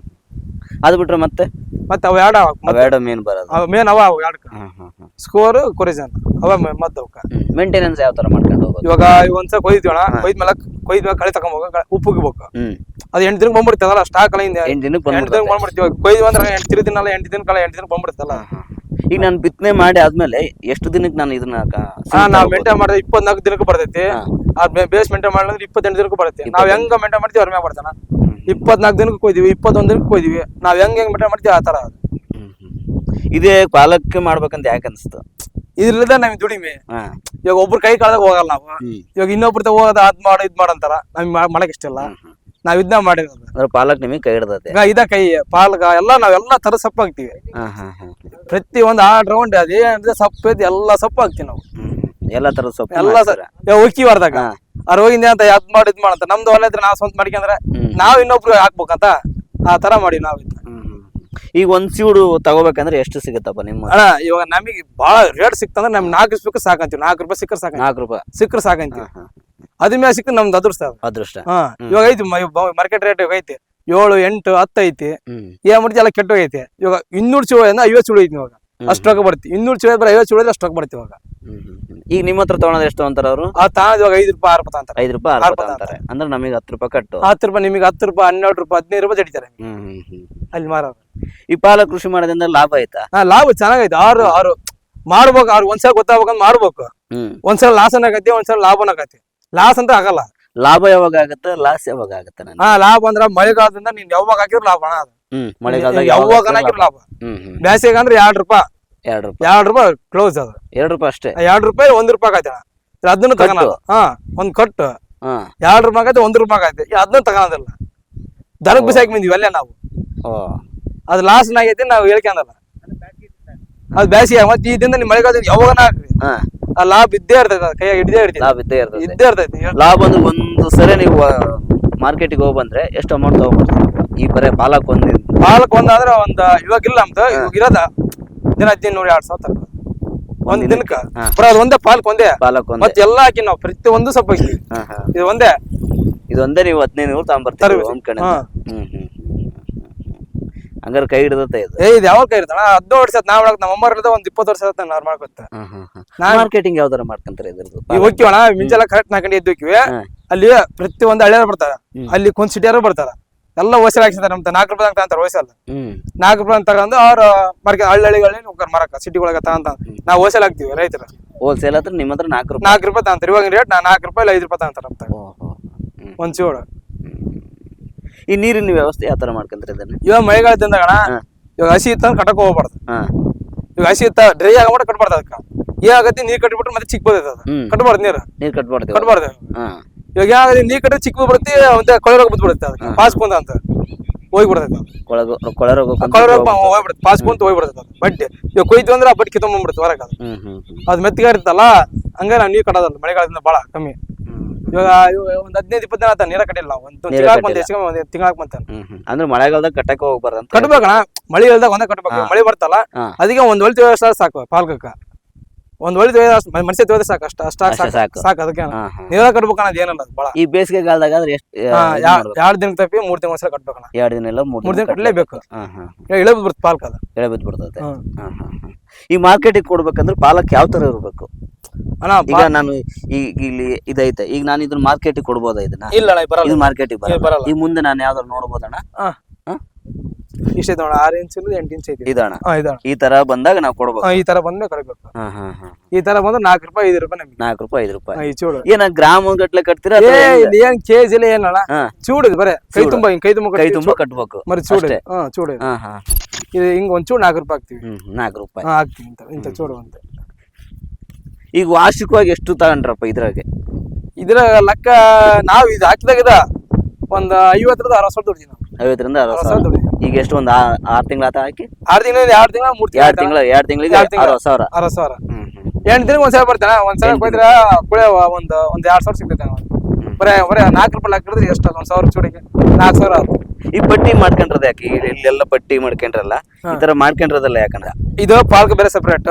ಅದು ಬಿಟ್ರೆ ಮತ್ತೆ? ಮತ್ತೆ ಅವು ಎರಡು ಅವೆರಡು ಮೇನ್ ಬರೋದು. ಮೇನ್ ಅವ ಅವು ಎರಡು ಹ್ಮ್ ಹ್ಮ್ ಹ್ಮ್. ಸ್ಕೋರ್ ಕೊರೇಜನ್ ಅವ ಮದ್ದು ಅವಕ್ಕ ಮೇಂಟೆನೆನ್ಸ್ ಯಾವ ತರ ಮಾಡ್ಕೊಂಡು ಹೋಗೋದು? ಇವಾಗ ಒಂದ್ಸಲ ಕೊಯ್ತೀವಣ ಕೊಯ್ದ್ಮೇಲೆ ಕೊಯ್ದ್ಮೇಲೆ ಕಳೆ ತಗೊಂಬೋಗ ಹೋಗ ಉಪ್ಪುಗಿಬೇಕು ಹ್ಮ್. ಅದು ಎಂಟು ದಿನ ಬಂದ್ಬಿಡ್ತದಲ್ಲ ಸ್ಟಾಕ್ ಅಲ್ಲ ಹಿಂದೆ. ಎಂಟು ದಿನಕ್ಕೆ ಎಂಟು ದಿನ ಬಂದ್ಬಿಡುತ್ತೆ ಬಂದ್ಬಿಡ್ತೀವಿ. ಕೊಯ್ದು ಅಂದ್ರೆ ಎಂಟು ತಿರು ದಿನ ಎಂಟು ದಿನ ಕಾಲ ಎಂಟು ದಿನ ಬಂದ್ಬಿಡ್ತಲ್ಲ ಈಗ ನಾನು ಬಿತ್ತನೆ ಮಾಡಿ ಆದ್ಮೇಲೆ ಎಷ್ಟು ದಿನಕ್ಕೆ ನಾನು ಇದನ್ನ ನಾವು? ಮೇಂಟೈನ್ ಮಾಡಿದ್ರೆ ಇಪ್ಪತ್ನಾಲ್ಕು ದಿನಕ್ಕೂ ಬರ್ತೈತಿ. ಬೇಸ್ ಮೇಂಟೈನ್ ಮಾಡಿದ್ರೆ ಇಪ್ಪತ್ತೆಂಟು ದಿನಕ್ಕೂ ಬರ್ತೈತಿ. ನಾವ್ ಹೆಂಗ ಮೇಂಟೈನ್ ಮಾಡ್ತೀವಿ ಅವ್ರ ಮ್ಯಾಗ ಬರ್ತಾನ. ಇಪ್ಪತ್ನಾಲ್ಕು ದಿನಕ್ಕೆ ಕೊಯ್ದಿವಿ ಇಪ್ಪತ್ತೊಂದು ದಿನಕ್ಕೆ ಕೊಯ್ದಿವಿ. ನಾವ್ ಹೆಂಗ್ ಹೆಂಗ್ ಮೇಂಟೈನ್ ಮಾಡ್ತೀವಿ ಆ ತರ. ಇದೇ ಪಾಲಕ್ಕೆ ಮಾಡ್ಬೇಕಂತ ಯಾಕೆ ಅನ್ಸ್ತು? ಇದ್ರಲ್ಲದ ನಮ್ಗೆ ದುಡಿಮೆ. ಇವಾಗ ಒಬ್ರು ಕೈ ಕಾಲದಾಗ ಹೋಗಲ್ಲ ನಾವು. ಇವಾಗ ಇನ್ನೊಬ್ರ ಹೋಗೋದ ಅದ್ ಮಾಡು ಇದ್ ಮಾಡಂತಾರ ನಮ್ಗೆ ಮಾಡಕ್ ಇಷ್ಟ ಇಲ್ಲ. ನಾವ್ ಇದನ್ನ ಮಾಡಿರೋದು. ಅಂದ್ರೆ ಪಾಲಕ್ ನಿಮಗೆ ಕೈ ಹಿಡ್ದತೆ ಈಗ ಇದ ಕೈ ಪಾಲಕ ಎಲ್ಲ ನಾವೆಲ್ಲ ತರ ಸಪ್ಪ ಹಾಕ್ತಿವಿ ಹಾ ಹಾ ಹಾ ಪ್ರತಿ ಒಂದ್ ಆರ್ ರೌಂಡ್ ಅದೇನಿದೆ ಸೊಪ್ಪು ಐತಿ ಎಲ್ಲ ಸೊಪ್ಪು ಹಾಕ್ತಿವಿ ನಾವು ಎಲ್ಲಾ ತರದ ಸೊಪ್ಪು ಎಲ್ಲ? ಹೋಗಿ ಬರ್ದಾಗ ಹಾ. ಅವ್ರ ಹೋಗಿಂದ ಅಂತ ಯಾಕ್ ಮಾಡಿ ಇದ್ ಮಾಡಂತ. ನಮ್ದು ಒಳ್ಳೆ ಇದ್ರೆ ನಾವ್ ಸ್ವಂತ ಮಾಡ್ಕೊಂಡ್ರೆ ಹ್ಮ್. ನಾವ್ ಇನ್ನೊಬ್ರು ಹಾಕ್ಬೇಕಂತ ಆ ತರ ಮಾಡಿ ನಾವ್. ಈಗ ಒಂದ್ ಸೀಡು ತಗೋಬೇಕಂದ್ರೆ ಎಷ್ಟು ಸಿಗುತ್ತಪ್ಪ ನಿಮ್ಮ ಅಣ್ಣ ಇವಾಗ ನಮಗೆ ಬಹಳ ರೇಟ್ ಸಿಕ್ತಂದ್ರೆ ನಮ್ಗೆ ನಾಲ್ಕು ಸಾಕಂತೀವಿ. ನಾಲ್ಕು ರೂಪಾಯಿ ಸಿಕ್ಕರ್ ಸಾಕು ನಾಲ್ಕು ರೂಪಾಯಿ. ಸಿಕ್ಕರ್ ಸಾಕಂತೀವಿ. ಹಾ, ಹಾ. ಅದ್ರ ಮೇಲೆ ಸಿಕ್ಕ ನಮ್ದು ಅದೃಷ್ಟ ಅದು. ಅದೃಷ್ಟ. ಹಾ ಇವಾಗ ಐತಿ ಮಾರ್ಕೆಟ್ ರೇಟ್ ಇವಾಗ ಐತಿ. ಏಳು ಎಂಟು ಹತ್ತು ಐತಿ. ಹ್ಮ್. ಏನ್ ಮಾಡ್ತಿ ಎಲ್ಲ ಕೆಟ್ಟ ಹೋಗೈತಿ. ಇವಾಗ ಇನ್ನೂರು ಚೂಳು ಅಂದ್ರೆ ಐವತ್ತು ಚೂಳು ಐತಿ ಇವಾಗ. ಅಷ್ಟು ರೊಕ್ಕ ಬರ್ತಿ ಇನ್ನೂರು ಚೂಳು ಬರೀ ಐವತ್ತು ಚೂಳು ಅಷ್ಟು ರೊಕ್ಕ ಬರ್ತಿ ಇವಾಗ. ಹ್ಮ್, ಹ್ಮ್, ಹ್ಮ್. ಈಗ ನಿಮ್ಮ ಹತ್ರ ತಗೊಳೋದು ಎಷ್ಟು ಅಂತಾರ ಅವರು? ಆ ತಾಣದ ಇವಾಗ ಐದು ರೂಪಾಯಿ ಆರು ರೂಪಾಯಿ ಅಂತಾರೆ. ಐದು ರೂಪಾಯಿ ಆರು ರೂಪಾಯಿ ಅಂತಾರೆ. ಅಂದ್ರೆ ನಮಗೆ ಹತ್ತು ರೂಪಾಯಿ ಕಟ್ಟು. ಹತ್ತು ರೂಪಾಯಿ ನಿಮಗೆ ಹತ್ತು ರೂಪಾಯಿ ಹನ್ನೆರಡು ರೂಪಾಯಿ ಹದಿನೈದು ರೂಪಾಯಿ ಜಡಿತಾರೆ ಹ್ಮ್ ಹ್ಮ್ ಹ್ಮ್. ಅಲ್ಲಿ ಮಾರೋದು ಈ ಪಾಲ ಕೃಷಿ ಮಾಡೋದ್ರಿಂದ ಲಾಭ ಆಯ್ತಾ? ಹಾ ಲಾಭ ಚೆನ್ನಾಗೈತೆ. ಆರು ಆರು ಮಾಡ್ಬೇಕು. ಅವ್ರು ಒಂದ್ಸಲ ಗೊತ್ತಾಗ್ಬೇಕಂತ ಮಾಡ್ಬೇಕು. ಹ್ಮ್. ಒಂದ್ಸಲ ಲಾಸ್ ಅನ್ನಕತಿ ಒಂದ್ಸಲ ಲಾಭನ ಆಗತಿ ಲಾಸ್ ಅಂತ ಆಗಲ್ಲ. ಲಾಭ ಯಾವಾಗ ಆಗುತ್ತೆ? ಲಾಸ್ ಯಾವಾಗ ಆಗುತ್ತೆ ನನಗೆ ಹಾ ಲಾಭ ಅಂದ್ರ ಮಳೆಗಾಲದಿಂದ ನೀನ್ ಯಾವಾಗ ಹಾಕಿದ್ರು ಲಾಭ. ಅಣ್ಣ ಅದು ಹ್ಮ್ ಮಳೆಗಾಲದಾಗ ಯಾವಾಗ ಯಾವಾಗ ಹಾಕಿದ್ರು ಲಾಭ. ಹ್ಮ್ ಹ್ಮ್. ಬೇಸಿಗೆ ಅಂದ್ರೆ ಎರಡ್ ರೂಪಾಯಿ. ಎರಡು ರೂಪಾಯಿ. ಎರಡ್ ರೂಪಾಯಿ ಕ್ಲೋಸ್ ಅದು. ಎರಡು ರೂಪಾಯಿ ಅಷ್ಟೇ? ಎರಡ್ ರೂಪಾಯಿ ಒಂದ್ ರೂಪಾಯಿ ಆಗತ್ತೆ. ಅಣ್ಣ ಅದನ್ನ ತಗೋಣ. ಹಾ ಒಂದ್ ಕಟ್ಟು. ಹಾ. ಎರಡ್ ರೂಪಾಯಿ ಆಗತ್ತೆ ಒಂದ್ ರೂಪಾಯಿ ಆಗತ್ತೆ. ಅದನ್ನ ತಗೋಣದಿಲ್ಲ ದನಕ್ ಬಿಸಾಕಿ ಬಂದಿವಿ ಅಲ್ಲೇ ನಾವು. ಓ. ಅದು ಲಾಸ್ ಆಗೈತಿ ನಾವು ಹೇಳ್ಕೊಂಡಲ್ಲ. ಅದು ಬೇಸಿಗೆ ಮತ್ತೆ ಈ ದಿನ ನಿಮ್ ಮಳೆಗಾಲದಿಂದ ಯಾವಾಗ ಹಾಕ್ರಿ? ಹಾ. ಆ ಲಾಭ ಇದ್ದೇ ಇರ್ತೈತೆ ಅದು ಕೈಯಾಗ ಹಿಡ್ದೇ ಲಾಭ ಇದ್ದೇ ಇರ್ತದೆ ಇದ್ದೇ ಇರ್ತೈತಿ ಲಾಭ ಅಂದ್ರೆ ಒಂದು ಸರಿ ನೀವು ಮಾರ್ಕೆಟಿಗೆ ಹೋಗಿ ಬಂದ್ರೆ ಎಷ್ಟು ಅಮೌಂಟ್ ತಗೊಂಡ್ಬರ್ತೀರಪ್ಪ ಈ ಬರೇ ಪಾಲಕ್ ಒಂದು ಪಾಲಕ್ ಒಂದ್ ಆದ್ರೆ ಒಂದ್ ಇವಾಗ ಇಲ್ಲ ಅಂತ ಇವಾಗ ಇರೋದ ದಿನ ಹದಿನೈದು ನೂರ ಎರಡ್ ಸಾವಿರ. ಒಂದ್ ದಿನಕ್ಕ. ಹಾ. ಬರೀ ಅದು ಒಂದೇ ಪಾಲಕ್ ಒಂದೇ. ಪಾಲಕ್ ಒಂದ್. ಮತ್ತೆ ಎಲ್ಲಾ ಹಾಕಿ ನಾವು ಪ್ರತಿ ಒಂದು ಸ್ವಲ್ಪ ಹಾಕಿ. ಹಾ ಹಾ. ಇದು ಒಂದೇ. ಇದೊಂದೇ ನೀವು ಹದಿನೈದು ನೂರು ತಗೊಂಡ್ಬರ್ತೀವಿ ತರ್ಬೇಕು. ಒಂದ್ ಕಡೆ ಹಾ. ಹ್ಮ್ ಹ್ಮ್ ಹಂಗಾರೆ ಕೈ ಹಿಡಿದ ಇದು. ಏ ಇದು ಯಾವ ಕೈ ಹಿಡಿದ ಹದಿನೇಳು ವರ್ಷ ನಾವ್ ಮಾಡಕ್ ನಮ್ಮ ಅಮ್ಮರ ಒಂದ್ ಇಪ್ಪತ್ತು ವರ್ಷ ಆಯ್ತು ಮಾಡ್ಕೊತ ಮಾರ್ಕೆಟಿಂಗ್ ಯಾವ್ದಾರ ಮಾಡ್ಕೊಂತಾರೆ ಇದ್ರದ್ದು? ಈಗ ಹೋಗ್ತೀವಣ ಮಿಂಚೆಲ್ಲ ಕರೆಕ್ಟ್ ನಾಲ್ಕು ಗಂಟೆ ಎದ್ದು ಹೋಗ್ತೀವಿ ಅಲ್ಲಿ ಪ್ರತಿ ಒಂದು ಹಳ್ಳಿಯಾರು ಬರ್ತಾರ ಅಲ್ಲಿ ಕುಂದ್ ಸಿಟಿಯರು ಬರ್ತಾರ? ಎಲ್ಲ ಹೊಸ ಹಾಕ್ಸಿದಾರೆ ನಮ್ದು. ನಾಲ್ಕು ರೂಪಾಯಿ ತಗೊಂತಾರ ಹ್ಮ್. ನಾಲ್ಕು ರೂಪಾಯಿ ತಗೊಂಡು ಅವ್ರ ಮಾರ್ಕೆಟ್ ಹಳ್ಳಿ ಹಳ್ಳಿಗಳಲ್ಲಿ ಹೋಗ್ತಾರೆ ಮರಕ ಸಿಟಿ ಒಳಗ ತಗೊಂತ ನಾವು ಹೋಲ್ಸೇಲ್ ಹಾಕ್ತಿವಿ ರೈತರ. ಹೋಲ್ಸೇಲ್ ಹತ್ರ ನಿಮ್ಮ ಹತ್ರ ನಾಲ್ಕು ರೂಪಾಯಿ. ನಾಲ್ಕು ರೂಪಾಯಿ ತಗೊಂತಾರೆ. ಇವಾಗ ರೇಟ್ ನಾ ನಾಲ್ಕು ರೂಪಾಯಿ ಐದು ರೂಪಾಯಿ ತಗೊಂತಾರ. ಹ್ಮ್. ಒಂದ್ ಚೂಡು ಈ ನೀರಿನ ವ್ಯವಸ್ಥೆ ಯಾವ ತರ ಮಾಡ್ಕೊಂತಾರೆ ಇದನ್ನ? ಇವಾಗ ಮಳೆಗಾಲದಿಂದ. ಇವಾಗ ಹಸಿ ಇತ್ತ ಕಟಕ್ ಹೋಗ್ಬಾರ್ದು. ಇವಾಗ ಹಸಿ ಇತ್ತ ಡ್ರೈ ಆಗಬಿಟ್ಟು ಕಟ್ಬಾರ್ದು ಅದಕ್ಕ. ಏನಾಗತ್ತೆ ನೀರ್ ಕಟ್ಬಿಟ್ರೆ ಮತ್ತೆ ಚಿಕ್ಕ ಬರ್ತೈತೆ ಅದು ಹ್ಮ್. ಕಟ್ಬಾರ್ದು ನೀರು. ನೀರ್ ಕಟ್ಬಾರ್ದು. ಕಟ್ಬಾರ್ದು ಹಾ. ಇವಾಗ ಯಾವಾಗ ನೀರ್ ಕಟ್ಟಿದ್ರೆ ಚಿಕ್ಕ ಬರುತ್ತೆ ಮತ್ತೆ ಕೊಳೆ ರೋಗ ಬಿದ್ಬಿಡುತ್ತೆ ಅದಕ್ಕೆ. ಪಾಸ್ ಬಂದ ಅಂತ. ಹೋಗ್ಬಿಡ್ತೈತೆ. ಅದು. ಕೊಳಗ ಕೊಳ ರೋಗ ಆ ಕೊಳೆ ರೋಗ ಹೋಗ್ಬಿಡುತ್ತೆ. ಪಾಸ್ ಕುಂತ ಹೋಗ್ಬಿಡುತ್ತೆ ಅದು. ಬಡ್ಡಿ ಇವಾಗ ಕೊಯ್ತು ಅಂದ್ರೆ ಆ ಬಡ್ಡಿ ಕಿತ್ತೊಂಬಂದ್ಬಿಡುತ್ತೆ ಹೊರಗೆ ಅದು ಹ್ಮ್ ಹ್ಮ್ ಹ್ಮ್. ಅದು ಮೆತ್ತಗೆ ಇರುತ್ತಲ್ಲ ಹಂಗ ನಾವು ನೀರ್ ಕಟ್ಟೋದಲ್ಲ ಮಳೆಗಾಲದಿಂದ ಬಹಳ ಕಮ್ಮಿ. ಇವಾಗ ಇವಾಗ ಒಂದ್ ಹದಿನೈದು ಇಪ್ಪತ್ತು ದಿನ ಆತ ನೀರ ಕಟ್ಟಿಲ್ಲ. ನಾವು ಒಂದು ನೀರ ತಿಂಗಳಾಕ್ ಬಂತ ಕಟ್ಟಿಲ್ಲ. ಒಂದು ತಿಂಗಳಾಕ್ ಬಂತ ಹ್ಮ್ ಹ್ಮ್. ಅಂದ್ರೆ ಮಳೆಗಾಲದಾಗ ಕಟ್ಟಕ್ಕೆ ಹೋಗ್ಬಾರ್ದು ಅಂತ ಕಟ್ಬೇಕಣ ಮಳಿ ಇಲ್ದಾಗ ಒಂದೇ ಕಟ್ಬೇಕು. ಮಳೆ ಬರ್ತಲ್ಲ ಹಾ. ಅದಕ್ಕೆ ಒಂದ್ ಒಳ್ಳೆ ವ್ಯವಸ್ಥೆ ಸಾಕು ಪಾಲ್ಕಕ್ಕ. ಒಂದ್ ಒಳ್ಳೆ ಮನುಷ್ಯ ತೋದ್ರೆ ಸಾಕು. ಅಷ್ಟ ಸಾಕು. ಸಾಕು. ಅದಕ್ಕೆ ಹಾ ಹಾ. ನೀರ ಕಟ್ಬೇಕಣ ಅದ್ ಏನಲ್ಲ ಬಹಳ. ಈ ಬೇಸಿಗೆ ಕಾಲದಾಗ ಆದ್ರೆ ಎಷ್ಟು ಎರಡ್ ದಿನ ತಪ್ಪಿ ಮೂರ್ ತಿಂಗಳ ಒಂದ್ಸಲ ಕಟ್ಬೇಕು ಎರಡು ದಿನ ಇಲ್ಲ ಮೂರ್ ದಿನ ಕಟ್ಲೇಬೇಕು ಹಾ ಹಾ ಪಾಲಕ್ ಅದ. ಹ್ಮ್. ಹಾ. ಈ ಮಾರ್ಕೆಟಿಗೆ ಕೊಡ್ಬೇಕಂದ್ರೆ ಪಾಲಕ್ ಯಾವ ತರ ಇರ್ಬೇಕು? ಈಗ ನಾನು ಈಗ ಇಲ್ಲಿ ಇದೈತೆ. ಈಗ ನಾನು ಇದನ್ನ ಮಾರ್ಕೆಟಿಗೆ ಕೊಡ್ಬೋದಾ ಇದನ್ನ? ಇಲ್ಲ ಇದು ಮಾರ್ಕೆಟಿಗೆ ಬರಲ್ಲ. ಈ ಮುಂದೆ ನಾನು ಯಾವ್ದಾರು ನೋಡ್ಬೋದಣ್ಣ? ಇಷ್ಟ ಐತೆ ಆರ್ ಇಂಚ್ ಎಂಟು ಇಂಚ್ ಐತಿ. ಇದಣ. ಈ ತರ ಬಂದಾಗ ನಾವು ಕೊಡ್ಬೇಕು. ಈ ತರ ಬಂದ್ಮೇಲೆ ಹಾ ಈ ತರ ಬಂದ್ರೆ ನಾಲ್ಕು ರೂಪಾಯಿ ಐದು ರೂಪಾಯಿ ನಮ್ಗೆ. ನಾಲ್ಕು ರೂಪಾಯಿ ಐದು ರೂಪಾಯಿ. ಈ ಚೂಡು. ಏನ ಗ್ರಾಮ ಗಟ್ಲೆ ಕಟ್ತೀರಾ ಏನ್ ಕೆಜಿ ಇಲ್ಲ ಏನಲ್ಲ ಚೂಡು ಬರೇ. ಕೈ. ತುಂಬಾ ಕೈ ತುಂಬ ಕೈ ತುಂಬ ಕಟ್ಬೇಕು. ಮರಿ ಚೂಡು. ಹಾ ಚೂಡು ಇದು. ಹಾ ಹಾ. ಇದು ಹಿಂಗ್ ಒಂದ್ ಚೂಡು ನಾಲ್ಕು ರೂಪಾಯಿ ಹಾಕ್ತಿವಿ. ನಾಲ್ಕು ರೂಪಾಯಿ. ಹಾಕ್ತಿವಿ ಇಂತ ಇಂತ ಚೂಡು ಅಂತ ಈಗ ವಾರ್ಷಿಕವಾಗಿ ಎಷ್ಟು ತಗೊಂಡ್ರಪ್ಪ ಇದ್ರಾಗೆ? ಇದ್ರ ಲೆಕ್ಕ ನಾವ್ ಇದು ಹಾಕಿದಾಗ ಒಂದ್ ಐವತ್ತರದ ಅರವತ್ತು ಸಾವಿರ ದುಡ್ತೀವಿ ನಾವು. ಐವತ್ತರಿಂದ ಅರವತ್ತು ಸಾವಿರ. ಈಗ ಎಷ್ಟು ಒಂದು ಆರು ತಿಂಗಳ ಆತ ಹಾಕಿ? ಆರು ತಿಂಗಳ ಎರಡು ತಿಂಗಳ ಮೂರು ಎರಡು ತಿಂಗಳ ಎರಡು ತಿಂಗಳಿಗೆ ಎರಡ್ ತಿಂಗ್ಳು. ಅರವತ್ತು ಸಾವಿರ. ಅರವತ್ತು ಸಾವಿರ. ಎಂಟು ದಿನ ಒಂದ್ಸಲ ಬರ್ತಾನೆ. ಒಂದ್ಸಲ ಕೊಯ್ದ್ರ ಕುಳೆ ಒಂದ್ ಒಂದ್ ಎರಡ್ ಸಾವಿರ ಸಿಗ್ತೈತೆ ಬರೇ ಬರೇ ನಾಲ್ಕು ರೂಪಾಯಿ ಹಾಕಿದ್ರೆ ಎಷ್ಟು ಒಂದ್ ಸಾವಿರ ಚೂಡಿಗೆ. ನಾಲ್ಕು ಸಾವಿರ. ಈ ಪಟ್ಟಿ ಮಾಡ್ಕೊಂಡ್ರದ ಯಾಕೆ? ಇಲ್ಲೆಲ್ಲ ಪಟ್ಟಿ ಮಾಡ್ಕೊಂಡ್ರಲ್ಲ? ಈ ತರ ಮಾಡ್ಕೊಂಡ್ರದಲ್ಲ ಯಾಕಂದ್ರೆ? ಇದು ಪಾಲ್ಕ ಬೇರೆ ಸಪ್ರೇಟ್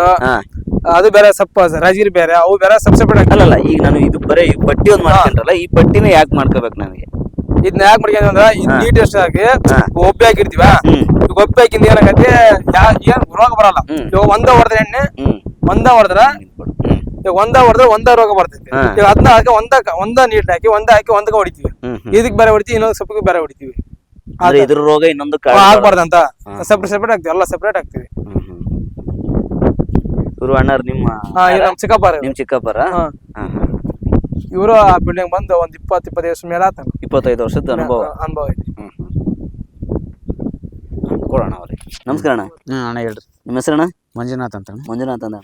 ಅದು ಬೇರೆ ಸಪ್ಪ ರಾಜಗಿರಿ ಬೇರೆ. ಅವು ಬೇರೆ ಸಪ್ ಸಪ್ರೇಟ್ ಅಲ್ಲಲ್ಲ ಈಗ ನಾನು ಇದು ಬರೇ ಈ ಪಟ್ಟಿ ಒಂದು ಮಾಡ್ಕೊಂಡ್ರಲ್ಲ ಈ ಪಟ್ಟಿನ ಯಾಕೆ ಮಾಡ್ಕೋಬೇಕು ನನಗೆ ಇದನ್ನ ಯಾಕೆ ಮಾಡ್ಕೊಂಡ್ವಿ ಅಂದ್ರ ಇದು ನೀಟ್ ಎಷ್ಟು ಹಾಕಿ. ಒಬ್ಬೆ ಹಾಕಿರ್ತೀವ ಈಗ ಒಬ್ಬೆ ಹಾಕಿಂದ ಏನಾಗತ್ತೆ ಏನ್ ರೋಗ ಬರಲ್ಲ. ಇವಾಗ ಒಂದ ಹೊಡೆದ್ರ ಎಣ್ಣೆ ಒಂದ ಹೊಡೆದ್ರ ಈಗ ಒಂದ ಹೊಡೆದ್ರ ಒಂದ ರೋಗ ಬರ್ತೈತಿ. ಈಗ ಅದನ್ನ ಹಾಕಿ ಒಂದ ಒಂದ ನೀಟ್ ಹಾಕಿ ಒಂದ ಹಾಕಿ ಒಂದಕ್ಕೆ ಹೊಡಿತೀವಿ. ಇದಕ್ ಬೇರೆ ಹೊಡಿತೀವಿ ಇನ್ನೊಂದು ಸೊಪ್ಪಿಗೆ ಬೇರೆ ಹೊಡಿತೀವಿ. ಇದ್ರ ರೋಗ ಇನ್ನೊಂದು ಆಗ್ಬಾರ್ದಂತ. ಸಪ್ರೇಟ್ ಸಪ್ರೇಟ್ ಹಾಕ್ತಿವಿ ಎಲ್ಲ ಸಪ್ರೇಟ್ ಹಾಕ್ತಿವಿ ಇವರು ಅಣ್ಣಾರ್ ನಿಮ್ಮ ಇದು ನಮ್ ಚಿಕ್ಕಪ್ಪ ನಿಮ್ ಚಿಕ್ಕಪ್ಪರ? ಇವರು ಆ ಬಿಲ್ಡಿಂಗ್ ಬಂದು ಒಂದ್ ಇಪ್ಪತ್ತು ಇಪ್ಪತ್ತೈದು ವರ್ಷ ಮೇಲೆ ಆತ ಇಪ್ಪತ್ತೈದು ವರ್ಷದ ಅನುಭವ. ಅನುಭವ ಐತಿ ಕೊಡೋಣ ಅವ್ರಿಗೆ. ನಮಸ್ಕಾರ ಅಣ್ಣ. ಹ್ಮ್ ಅಣ್ಣ ಹೇಳ್ರಿ. ನಿಮ್ಮ ಹೆಸರಣ್ಣ? ಮಂಜುನಾಥ್ ಅಂತ ಅಣ್ಣ ಮಂಜುನಾಥ್ ಅಣ್ಣ.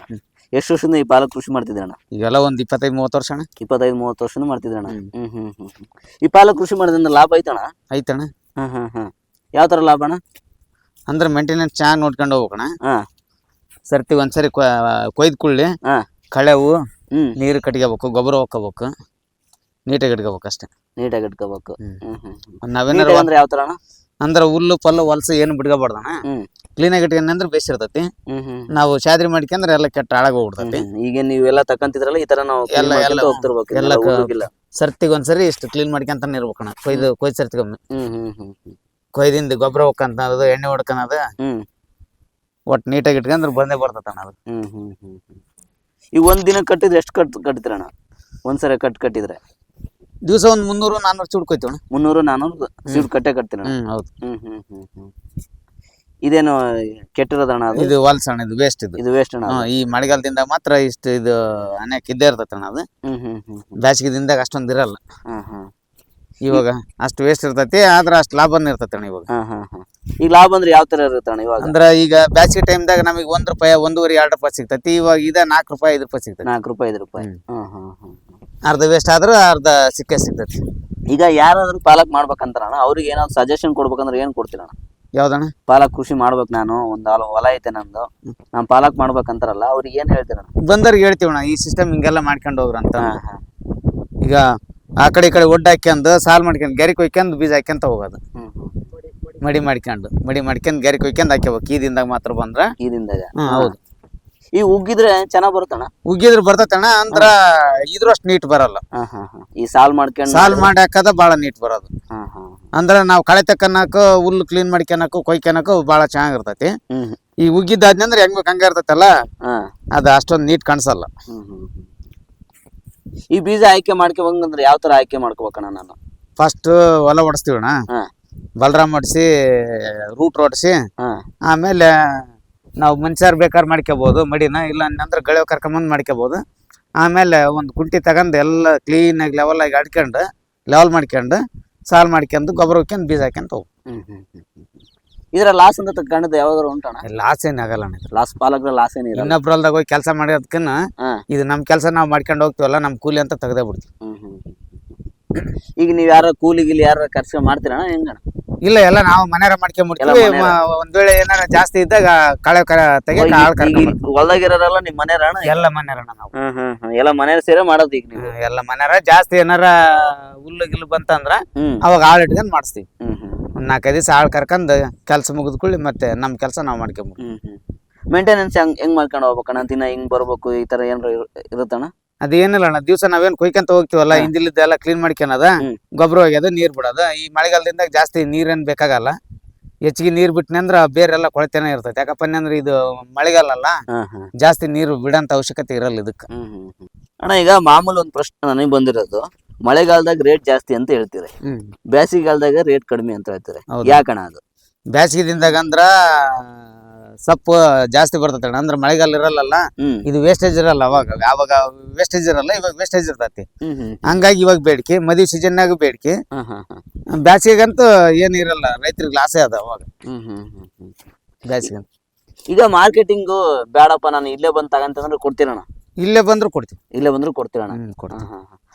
ಎಷ್ಟು ವರ್ಷದಿಂದ ಈ ಪಾಲಕ್ ಕೃಷಿ ಮಾಡ್ತಿದ್ರಣ್ಣ ಈಗೆಲ್ಲ ಒಂದು ಇಪ್ಪತ್ತೈದು ಮೂವತ್ತು ವರ್ಷ ಅಣ್ಣ. ಇಪ್ಪತ್ತೈದು ಮೂವತ್ತು ವರ್ಷದಿಂದ ಮಾಡ್ತಿದ್ರಣ್ಣ ಅಣ್ಣ ಹ್ಮ್ ಹ್ಮ್ ಹ್ಮ್ ಹ್ಮ್. ಈ ಪಾಲಕ್ ಕೃಷಿ ಮಾಡೋದ್ರಿಂದ ಲಾಭ ಐತಣ್ಣ? ಐತಣ್ಣ. ಹ್ಮ್ ಹ್ಮ್ ಹ್ಮ್. ಯಾವ ಥರ ಲಾಭ ಅಣ್ಣ? ಅಂದ್ರೆ ಮೇಂಟೆನೆನ್ಸ್ ಚೆನ್ನಾಗಿ ನೋಡ್ಕೊಂಡು ಹೋಗ್ಬೇಕಣ್ಣ. ಹಾಂ. ಸರ್ತಿ ಒಂದ್ಸರಿ ಕೊಯ್ದು ಕುಳ್ಳಿ ಹಾಂ. ಕಳೆವು ನೀರು ಕಟ್ಕೋಬೇಕು ಗೊಬ್ಬರ ಹಾಕೋಬೇಕು ನೀಟಾಗಿ ಇಟ್ಕೋಬೇಕು ಅಷ್ಟೇ. ನೀಟಾಗಿ ಇಟ್ಕೋಬೇಕು. ನಾವೇನಾರ ಅಂದ್ರೆ ಯಾವ ತರ ಅಂದ್ರೆ ಹುಲ್ಲು ಪಲ್ಲು ಹೊಲಸು ಏನು ಬಿಡ್ಕೋಬಾರ್ದಣ ಕ್ಲೀನ್ ಆಗಿ ಇಟ್ಕೊಂಡ್ರೆ ಅಂದ್ರೆ ಬೇಸ್ ಇರ್ತತಿ. ನಾವು ಶಾದ್ರಿ ಮಾಡ್ಕೊಂಡ್ರೆ ಎಲ್ಲ ಕೆಟ್ಟ ಹಾಳಾಗಿ ಹೋಗ್ಬಿಡ್ತತಿ. ಈಗ ನೀವೆಲ್ಲ ತಕ್ಕಂತಿದ್ರಲ್ಲ ಈ ತರ ನಾವು ಎಲ್ಲ- ಎಲ್ಲ- ಹೋಗ್ತಿರ್ಬೇಕು. ಎಲ್ಲ. ಸರ್ತಿಗೆ ಒಂದ್ಸರಿ ಇಷ್ಟು ಕ್ಲೀನ್ ಮಾಡ್ಕೊಂತಾನೆ ಇರ್ಬೇಕಣ್ಣ. ಕೊಯ್ದು ಕೊಯ್ದು ಸರ್ತಿಗೊಮ್ಮೆ ಕೊಯ್ದಿಂದ ಗೊಬ್ಬರ ಹೊಕ್ಕಂತನದು ಎಣ್ಣೆ ಹೊಡ್ಕೊಳದು ಹ್ಮ್. ಒಟ್ಟು ನೀಟಾಗಿ ಇಟ್ಕೊಂಡ್ರೆ ಬಂದೇ ಬರ್ತೈತಣ್ಣ ಅದು. ಈ ಒಂದ್ ದಿನ ಕಟ್ಟಿದ್ರೆ ಎಷ್ಟು ಕಟ್ ಕಟ್ತೀರಣ್ಣ? ಒಂದ್ಸರಿ ಕಟ್ ಕಟ್ಟಿದ್ರೆ. ದಿವಸ ಒಂದು ಮುನ್ನೂರು ನಾನ್ನೂರು ಚೂಡ್ ಕೊಯ್ತೀವಣ್ಣ? ಮುನ್ನೂರು ನಾನೂರು ಸೀಟ್ ಕಟ್ಟೆ ಕಟ್ತೀರಣ್ಣ. ಹೌದು. ಹ್ಮ್ ಹ್ಮ್ ಹ್ಮ್ ಹ್ಮ್. ಇದೇನು ಕೆಟ್ಟಿರೋದಣ್ಣ ಅದು? ಇದು ವಾಲ್ಸ್ ಅಣ್ಣ ಇದು ವೇಸ್ಟ್ ಇದು. ಇದು ವೇಸ್ಟ್ ಅಣ್ಣ ಈ ಮಳೆಗಾಲದಿಂದ ಮಾತ್ರ ಇಷ್ಟು ಇದು ಅನೇಕ ಇದ್ದೇ ಇರ್ತೈತಣ್ಣ ಅದು. ಹ್ಮ್ ಹ್ಮ್ ಹ್ಮ್ ಹ್ಮ್. ಬೇಸಿಗೆದಿಂದಾಗ ಅಷ್ಟೊಂದು ಇರಲ್ಲ. ಹ್ಮ್ ಹ್ಮ್. ಇವಾಗ ಅಷ್ಟು ವೇಸ್ಟ್ ಇರ್ತೈತಿ ಆದ್ರೆ ಅಷ್ಟು ಲಾಭನ ಇರ್ತೈತಿ ಅಣ್ಣ ಇವಾಗ. ಈಗ ಲಾಭ ಅಂದ್ರೆ ಯಾವ ತರ ಇರುತ್ತಣ್ಣ ಇವಾಗ? ಅಂದ್ರ ಈಗ ಬೇಸಿಗೆ ಟೈಮ್ದಾಗ ನಮಗೆ ಒಂದ್ ರೂಪಾಯಿ ಒಂದೂವರೆ ಎರಡು ರೂಪಾಯಿ ಸಿಗ್ತೈತಿ ಇವಾಗ ಇದ ನಾಲ್ಕು ರೂಪಾಯಿ ಐದು ರೂಪಾಯಿ ಸಿಗ್ತೈತಿ. ನಾಲ್ಕು ರೂಪಾಯಿ ಐದು ರೂಪಾಯಿ. ಅರ್ಧ ವೇಸ್ಟ್ ಆದ್ರೆ ಅರ್ಧ ಸಿಕ್ಕೇ ಸಿಗ್ತೈತಿ. ಈಗ ಯಾರಾದ್ರೂ ಪಾಲಕ್ ಮಾಡ್ಬೇಕಂತಾರಣ್ಣ ಅವ್ರಿಗೆ ಏನಾದ್ರು ಸಜೆಷನ್ ಕೊಡ್ಬೇಕಂದ್ರೆ ಏನ್ ಕೊಡ್ತೀರಣ ಯಾವ್ದಣ್ಣ? ಪಾಲಕ್ ಕೃಷಿ ಮಾಡ್ಬೇಕು ನಾನು ಒಂದ್ ಹೊಲ ಹೊಲ ಐತೆ ನಂದು. ನಾನು ಪಾಲಕ್ ಮಾಡ್ಬೇಕಂತಾರಲ್ಲ ಅವ್ರಿಗೆ ಏನ್ ಹೇಳ್ತೀರಣ್ಣ ಬಂದವ್ರಿಗೆ ಹೇಳ್ತೀವಣ್ಣ ಈ ಸಿಸ್ಟಮ್ ಹಿಂಗೆಲ್ಲ ಮಾಡ್ಕೊಂಡು ಹೋಗ್ರಂತ. ಈಗ ಆ ಕಡೆ ಈ ಕಡೆ ಒಡ್ಡು ಹಾಕ್ಯಂದು ಸಾಲ್ ಮಾಡ್ಕೊಂಡು ಗೆರೆ ಕೊಯ್ಕೊಂಡು ಬೀಜ ಹಾಕ್ಯಂತ ಹೋಗೋದು. ಮಡಿ ಮಾಡ್ಕೊಂಡು ಮಡಿ ಮಾಡ್ಕೊಂಡು ಗೆರೆ ಕೊಯ್ಕೊಂಡು ಹಾಕ್ಯಬೇಕು. ಈ ದಿನದಾಗ ಮಾತ್ರ ಬಂದ್ರ ಈ ದಿನದಾಗ. ಹ್ಮ್ ಹೌದು. ಈ ಉಗ್ಗಿದ್ರೆ ಚೆನ್ನಾಗ್ ಬರುತ್ತಣ್ಣ? ಉಗ್ಗಿದ್ರೆ ಬರ್ತೈತಣ್ಣ ಅಂದ್ರ ಇದ್ರೂ ಅಷ್ಟು ನೀಟ್ ಬರಲ್ಲ. ಈ ಸಾಲ್ ಮಾಡ್ಕೊಂಡು ಸಾಲ್ ಮಾಡಿ ಹಾಕದ ಭಾಳ ನೀಟ್ ಬರೋದು. ಹಾ ಹಾ. ಅಂದ್ರೆ ನಾವು ಕಳೆ ತಕ್ಕನಕ ಹುಲ್ಲು ಕ್ಲೀನ್ ಮಾಡ್ಕೊಳಕು ಕೊಯ್ಕೊಳಕು ಭಾಳ ಚೆನ್ನಾಗಿರ್ತೈತಿ ಹ್ಮ್. ಈ ಉಗ್ಗಿದ್ದಾದ್ನಂದ್ರೆ ಹೆಂಗ್ ಬೇಕು ಹಂಗ ಇರ್ತೈತಲ್ಲ? ಹಾ. ಅದು ಅಷ್ಟೊಂದು ನೀಟ್ ಕಾಣಿಸಲ್ಲ. ಹ್ಮ್ ಹ್ಮ್ ಹ್ಮ್. ಈ ಬೀಜ ಆಯ್ಕೆ ಮಾಡ್ಕೋಬೇಕಂದ್ರೆ ಯಾವ ತರ ಆಯ್ಕೆ ಮಾಡ್ಕೋಬೇಕಣ್ಣ ನಾನು? ಫಸ್ಟ್ ಹೊಲ ಹೊಡಿಸ್ತೀವಣ್ಣ ಹಾ. ಬಲರಾಮ್ ಹೊಡಿಸಿ ರೂಟ್ ಹೊಡಿಸಿ ಹಾ. ಆಮೇಲೆ ನಾವು ಮನುಷ್ಯರು ಬೇಕಾದ್ರೆ ಮಾಡ್ಕೋಬೋದು ಮಡಿನ ಇಲ್ಲ ಅಂದ್ರೆ ಗಳೆ ಕರ್ಕೊಂಬಂದು ಮಾಡ್ಕೋಬೋದು. ಆಮೇಲೆ ಒಂದು ಕುಂಟಿ ತಗೊಂಡು ಎಲ್ಲ ಕ್ಲೀನಾಗಿ ಆಗಿ ಅಡ್ಕೊಂಡು ಲೆವೆಲ್ ಮಾಡ್ಕೊಂಡು ಸಾಲ್ ಮಾಡ್ಕೊಂಡು ಗೊಬ್ಬರ ಹಾಕ್ಯಂಡು ಬೀಜ ಹಾಕ್ಯಂತ ಹೋಗ್ಬೇಕು. ಹ್ಮ್ ಹ್ಮ್ ಹ್ಮ್ ಹ್ಮ್. ಇದ್ರ ಲಾಸ್ ಅಂತ ಕಂಡದ್ದು ಯಾವಾಗಾರು ಉಂಟಾ ಲಾಸ್ ಏನ್ ಆಗಲ್ಲ ಅಣ್ಣ. ಲಾಸ್ ಪಾಲಕ್ರ ಲಾಸ್ ಏನಿಲ್ಲ ಇನ್ನೊಬ್ರ ಹೊಲ್ದಾಗ ಹೋಗಿ ಕೆಲಸ ಮಾಡಿದ್ಕನ್ನ ಇದು ನಮ್ಮ ಕೆಲಸ ನಾವು ಮಾಡ್ಕೊಂಡು ಹೋಗ್ತೀವಲ್ಲ ನಮ್ಮ ಕೂಲಿ ಅಂತ ತೆಗ್ದೇ ಬಿಡ್ತೀವಿ. ಈಗ ನೀವ್ ಯಾರ ಕೂಲಿ ಗಿಲಿ ಯಾರ ಖರ್ಚು ಮಾಡ್ತೀರಣ ಹೆಂಗಣ್ಣ? ಇಲ್ಲ ಎಲ್ಲ ನಾವು ಮನೆಯಾರ ಮಾಡ್ಕೊಂಡ್ಬಿಡ್ತೀವಿ ಮನೆಯಾರ? ಒಂದ್ ವೇಳೆ ಏನಾರ ಜಾಸ್ತಿ ಇದ್ದಾಗ ಕಳೆ ತೆಗೆ ಹೊಲ್ದಾಗಿರೋರೆಲ್ಲ ನಿಮ್ ಮನೆಯವ್ರಣ್ಣ ಎಲ್ಲ ಮನೆಯಾರಣ್ಣ ನಾವು. ಎಲ್ಲ ಮನೆಯವ್ರ ಸೇರೆ ಮಾಡೋದು ಈಗ ನೀವು. ಎಲ್ಲ ಮನೆಯಾರ ಜಾಸ್ತಿ ಏನಾರ ಹುಲ್ಲು ಗಿಲ್ಲು ಬಂತಂದ್ರ ಅವಾಗ ಆಳ್ ಇಟ್ಕೊಂಡ್ ಮಾಡಿಸ್ತೀವಿ. ನಾಲ್ಕೈದು ದಿವಸ ಆಳ್ ಕರ್ಕೊಂಡ್ ಕೆಲಸ ಮುಗಿದ್ಕೊಳ್ಳಿ ಮತ್ತೆ ನಮ್ಮ ಕೆಲಸ ನಾವು ಹ್ಮ್ ಹ್ಮ್. ಮೇಂಟೆನೆನ್ಸ್ ಹೆಂಗ್ ಹೆಂಗ್ ಮಾಡ್ಕೊಂಡು ಹೋಗ್ಬೇಕಣ್ಣ? ದಿನ ಹಿಂಗ್ ಬರ್ಬೇಕು ಈ ತರ ಏನಾರ ಇರು- ಇರುತ್ತಣ್ಣ? ಅದೇನಿಲ್ಲ ಅಣ್ಣ ದಿವಸ ನಾವೇನ್ ಕೊಯ್ಕೊಂತ ಹೋಗ್ತೀವಲ್ಲ. ಹಿಂದಿಲಿದ್ದೆಲ್ಲ ಕ್ಲೀನ್ ಮಾಡ್ಕೊಳದ ಹ್ಮ್. ಗೊಬ್ಬರ ಹೋಗ್ಯದ ನೀರ್ ಬಿಡೋದ ಈ ಮಳೆಗಾಲದಿಂದ ಜಾಸ್ತಿ ನೀರೇನ್ ಬೇಕಾಗಲ್ಲ. ಹೆಚ್ಚಿಗೆ ನೀರ್ ಬಿಟ್ನೆ ಅಂದ್ರ ಬೇರೆಲ್ಲ ಕೊಳತೆನೇ ಇರ್ತೈತೆ. ಯಾಕಪ್ಪ ಅಂದ್ರೆ ಇದು ಮಳೆಗಾಲ ಅಲ್ಲ ಹಾ ಹಾ. ಜಾಸ್ತಿ ನೀರು ಬಿಡಂತ ಅವಶ್ಯಕತೆ ಇರಲ್ಲ ಇದಕ್ಕೆ ಹ್ಮ್ ಹ್ಮ್ ಹ್ಮ್. ಅಣ್ಣ ಈಗ ಮಾಮೂಲಿ ಒಂದ್ ಪ್ರಶ್ನೆ ನನಗೆ ಬಂದಿರೋದು. ಮಳೆಗಾಲದಾಗ ರೇಟ್ ಜಾಸ್ತಿ ಅಂತ ಹೇಳ್ತೀರಿ. ಬೇಸಿಗೆಗಾಲದಾಗ ರೇಟ್ ಕಡಿಮೆ ಅಂತ ಹೇಳ್ತಾರೆ. ಯಾಕಣ ಅದು? ಅದು ಬ್ಯಾಸಿಗೆದಿಂದಾಗ ಅಂದ್ರ ಸೊಪ್ಪು ಜಾಸ್ತಿ ಬರ್ತೈತೆ ಅಣ್ಣ. ಅಂದ್ರ ಮಳೆಗಾಲ ಇರಲ್ಲ ಇದು ವೇಸ್ಟೇಜ್ ಇರಲ್ಲ ಅವಾಗ. ಅವಾಗ ವೇಸ್ಟೇಜ್ ಇರಲ್ಲ ಇವಾಗ ವೇಸ್ಟೇಜ್ ಇರ್ತೈತಿ. ಹಂಗಾಗಿ ಇವಾಗ ಬೇಡಿಕೆ ಮದುವೆ ಸೀಸನ್ನಾಗ ಬೇಡಿಕೆ. ಬ್ಯಾಸಿಗೆಗಂತೂ ಏನು ಇರಲ್ಲ ರೈತರಿಗೆ ಲಾಸೇ ಅದ ಅವಾಗ. ಹ್ಮ್ ಹ್ಮ್ ಹ್ಮ್ ಹ್ಮ್. ಬ್ಯಾಸಿಗೆ. ಈಗ ಮಾರ್ಕೆಟಿಂಗ್ ಬೇಡಪ್ಪ ನಾನು ಇಲ್ಲೇ ಬಂದು ತಗಂತಂದ್ರೆ ಕೊಡ್ತೀರಣ್ಣ ಇಲ್ಲೇ ಬಂದ್ರು ಕೊಡ್ತೀವಿ. ಇಲ್ಲೇ ಬಂದ್ರು ಕೊಡ್ತೀರಣ್ಣ? ಕೊಡ್ತೀನಿ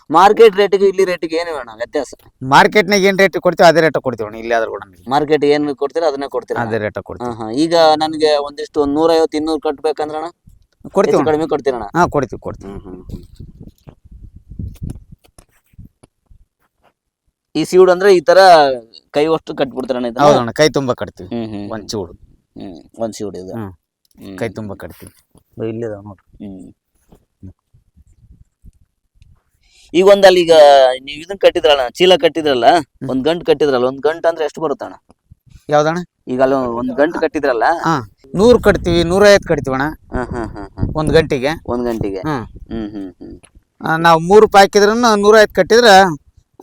ಮಾರ್ಕೆಟ್ ರೇಟಿಗೆ ಇಲ್ಲಿ ರೇಟಿಗೆ ಏನು ಅಣ್ಣ ವ್ಯತ್ಯಾಸ? ಮಾರ್ಕೆಟ್ನಾಗ ಏನ್ ರೇಟ್ ಕೊಡ್ತೀವಿ ಅದೇ ರೇಟ್ ಕೊಡ್ತೀವಿ ಅಣ್ಣ ಇಲ್ಲಿ ಆದ್ರೂ ಕೂಡ ಮಾರ್ಕೆಟ್ ಏನು ಕೊಡ್ತೀರಾ ಅದನ್ನೇ ಕೊಡ್ತೀರಾ? ಅದೇ ರೇಟ್ ಕೊಡ್ತೀವಿ. ಹಾ ಹಾ. ಈಗ ನನಗೆ ಒಂದಿಷ್ಟು ಒಂದ್ ನೂರೈವತ್ತು ಇನ್ನೂರು ಕಟ್ಬೇಕಂದ್ರ ಕೊಡ್ತೀವಿ ಹೆಚ್ಚು ಅಣ್ಣ. ಕಡಿಮೆ ಕೊಡ್ತೀರಣ್ಣ? ಹಾ ಕೊಡ್ತೀವಿ ಕೊಡ್ತೀವಿ. ಈ ಸೀಡ್ ಅಂದ್ರೆ ಈ ತರ ಕೈ ಅಷ್ಟು ಕಟ್ಬಿಡ್ತಾರಣ್ಣ ಇದನ್ನ? ಹೌದಣ್ಣ ಕೈ ತುಂಬಾ ಕಟ್ತೀವಿ. ಹ್ಮ್ ಹ್ಮ್ ಒಂದ್ ಚೂಡು ಹ್ಮ್ ಒಂದ್ ಸೀಡ್ ಇದು. ಹ್ಮ್. ಕೈ ತುಂಬಾ ಕಟ್ತೀವಿ. ಇಲ್ಲಿದಾವ ನೋಡ್ರಿ. ಹ್ಮ್. ಈಗ ಒಂದ್ ಅಲ್ಲಿ ಈಗ ನೀವ್ ಇದನ್ನ ಕಟ್ಟಿದ್ರಲ್ಲ ಚೀಲ ಕಟ್ಟಿದ್ರಲ್ಲ ಒಂದ್ ಗಂಟು ಕಟ್ಟಿದ್ರಲ್ಲ ಒಂದ್ ಗಂಟು ಅಂದ್ರೆ ಎಷ್ಟು ಬರುತ್ತಣ್ಣ? ಯಾವ್ದಣ್ಣ? ಈಗ ಅಲ್ಲಿ ಒಂದ್ ಗಂಟು ಕಟ್ಟಿದ್ರಲ್ಲ? ನೂರ್ ನೂರು ಕಟ್ತೀವಿ ಐವತ್ ಕಟ್ತೀವಿ ಅಣ್ಣ ಒಂದ್ ಗಂಟೆಗೆ? ಒಂದ್ ಗಂಟೆಗೆ. ಹ್ಮ್ ಹ್ಮ್ ಹ್ಮ್. ನಾವು ಮೂರು ರೂಪಾಯಿ ಹಾಕಿದ್ರು ನೂರೈವತ್ತು ಕಟ್ಟಿದ್ರೆ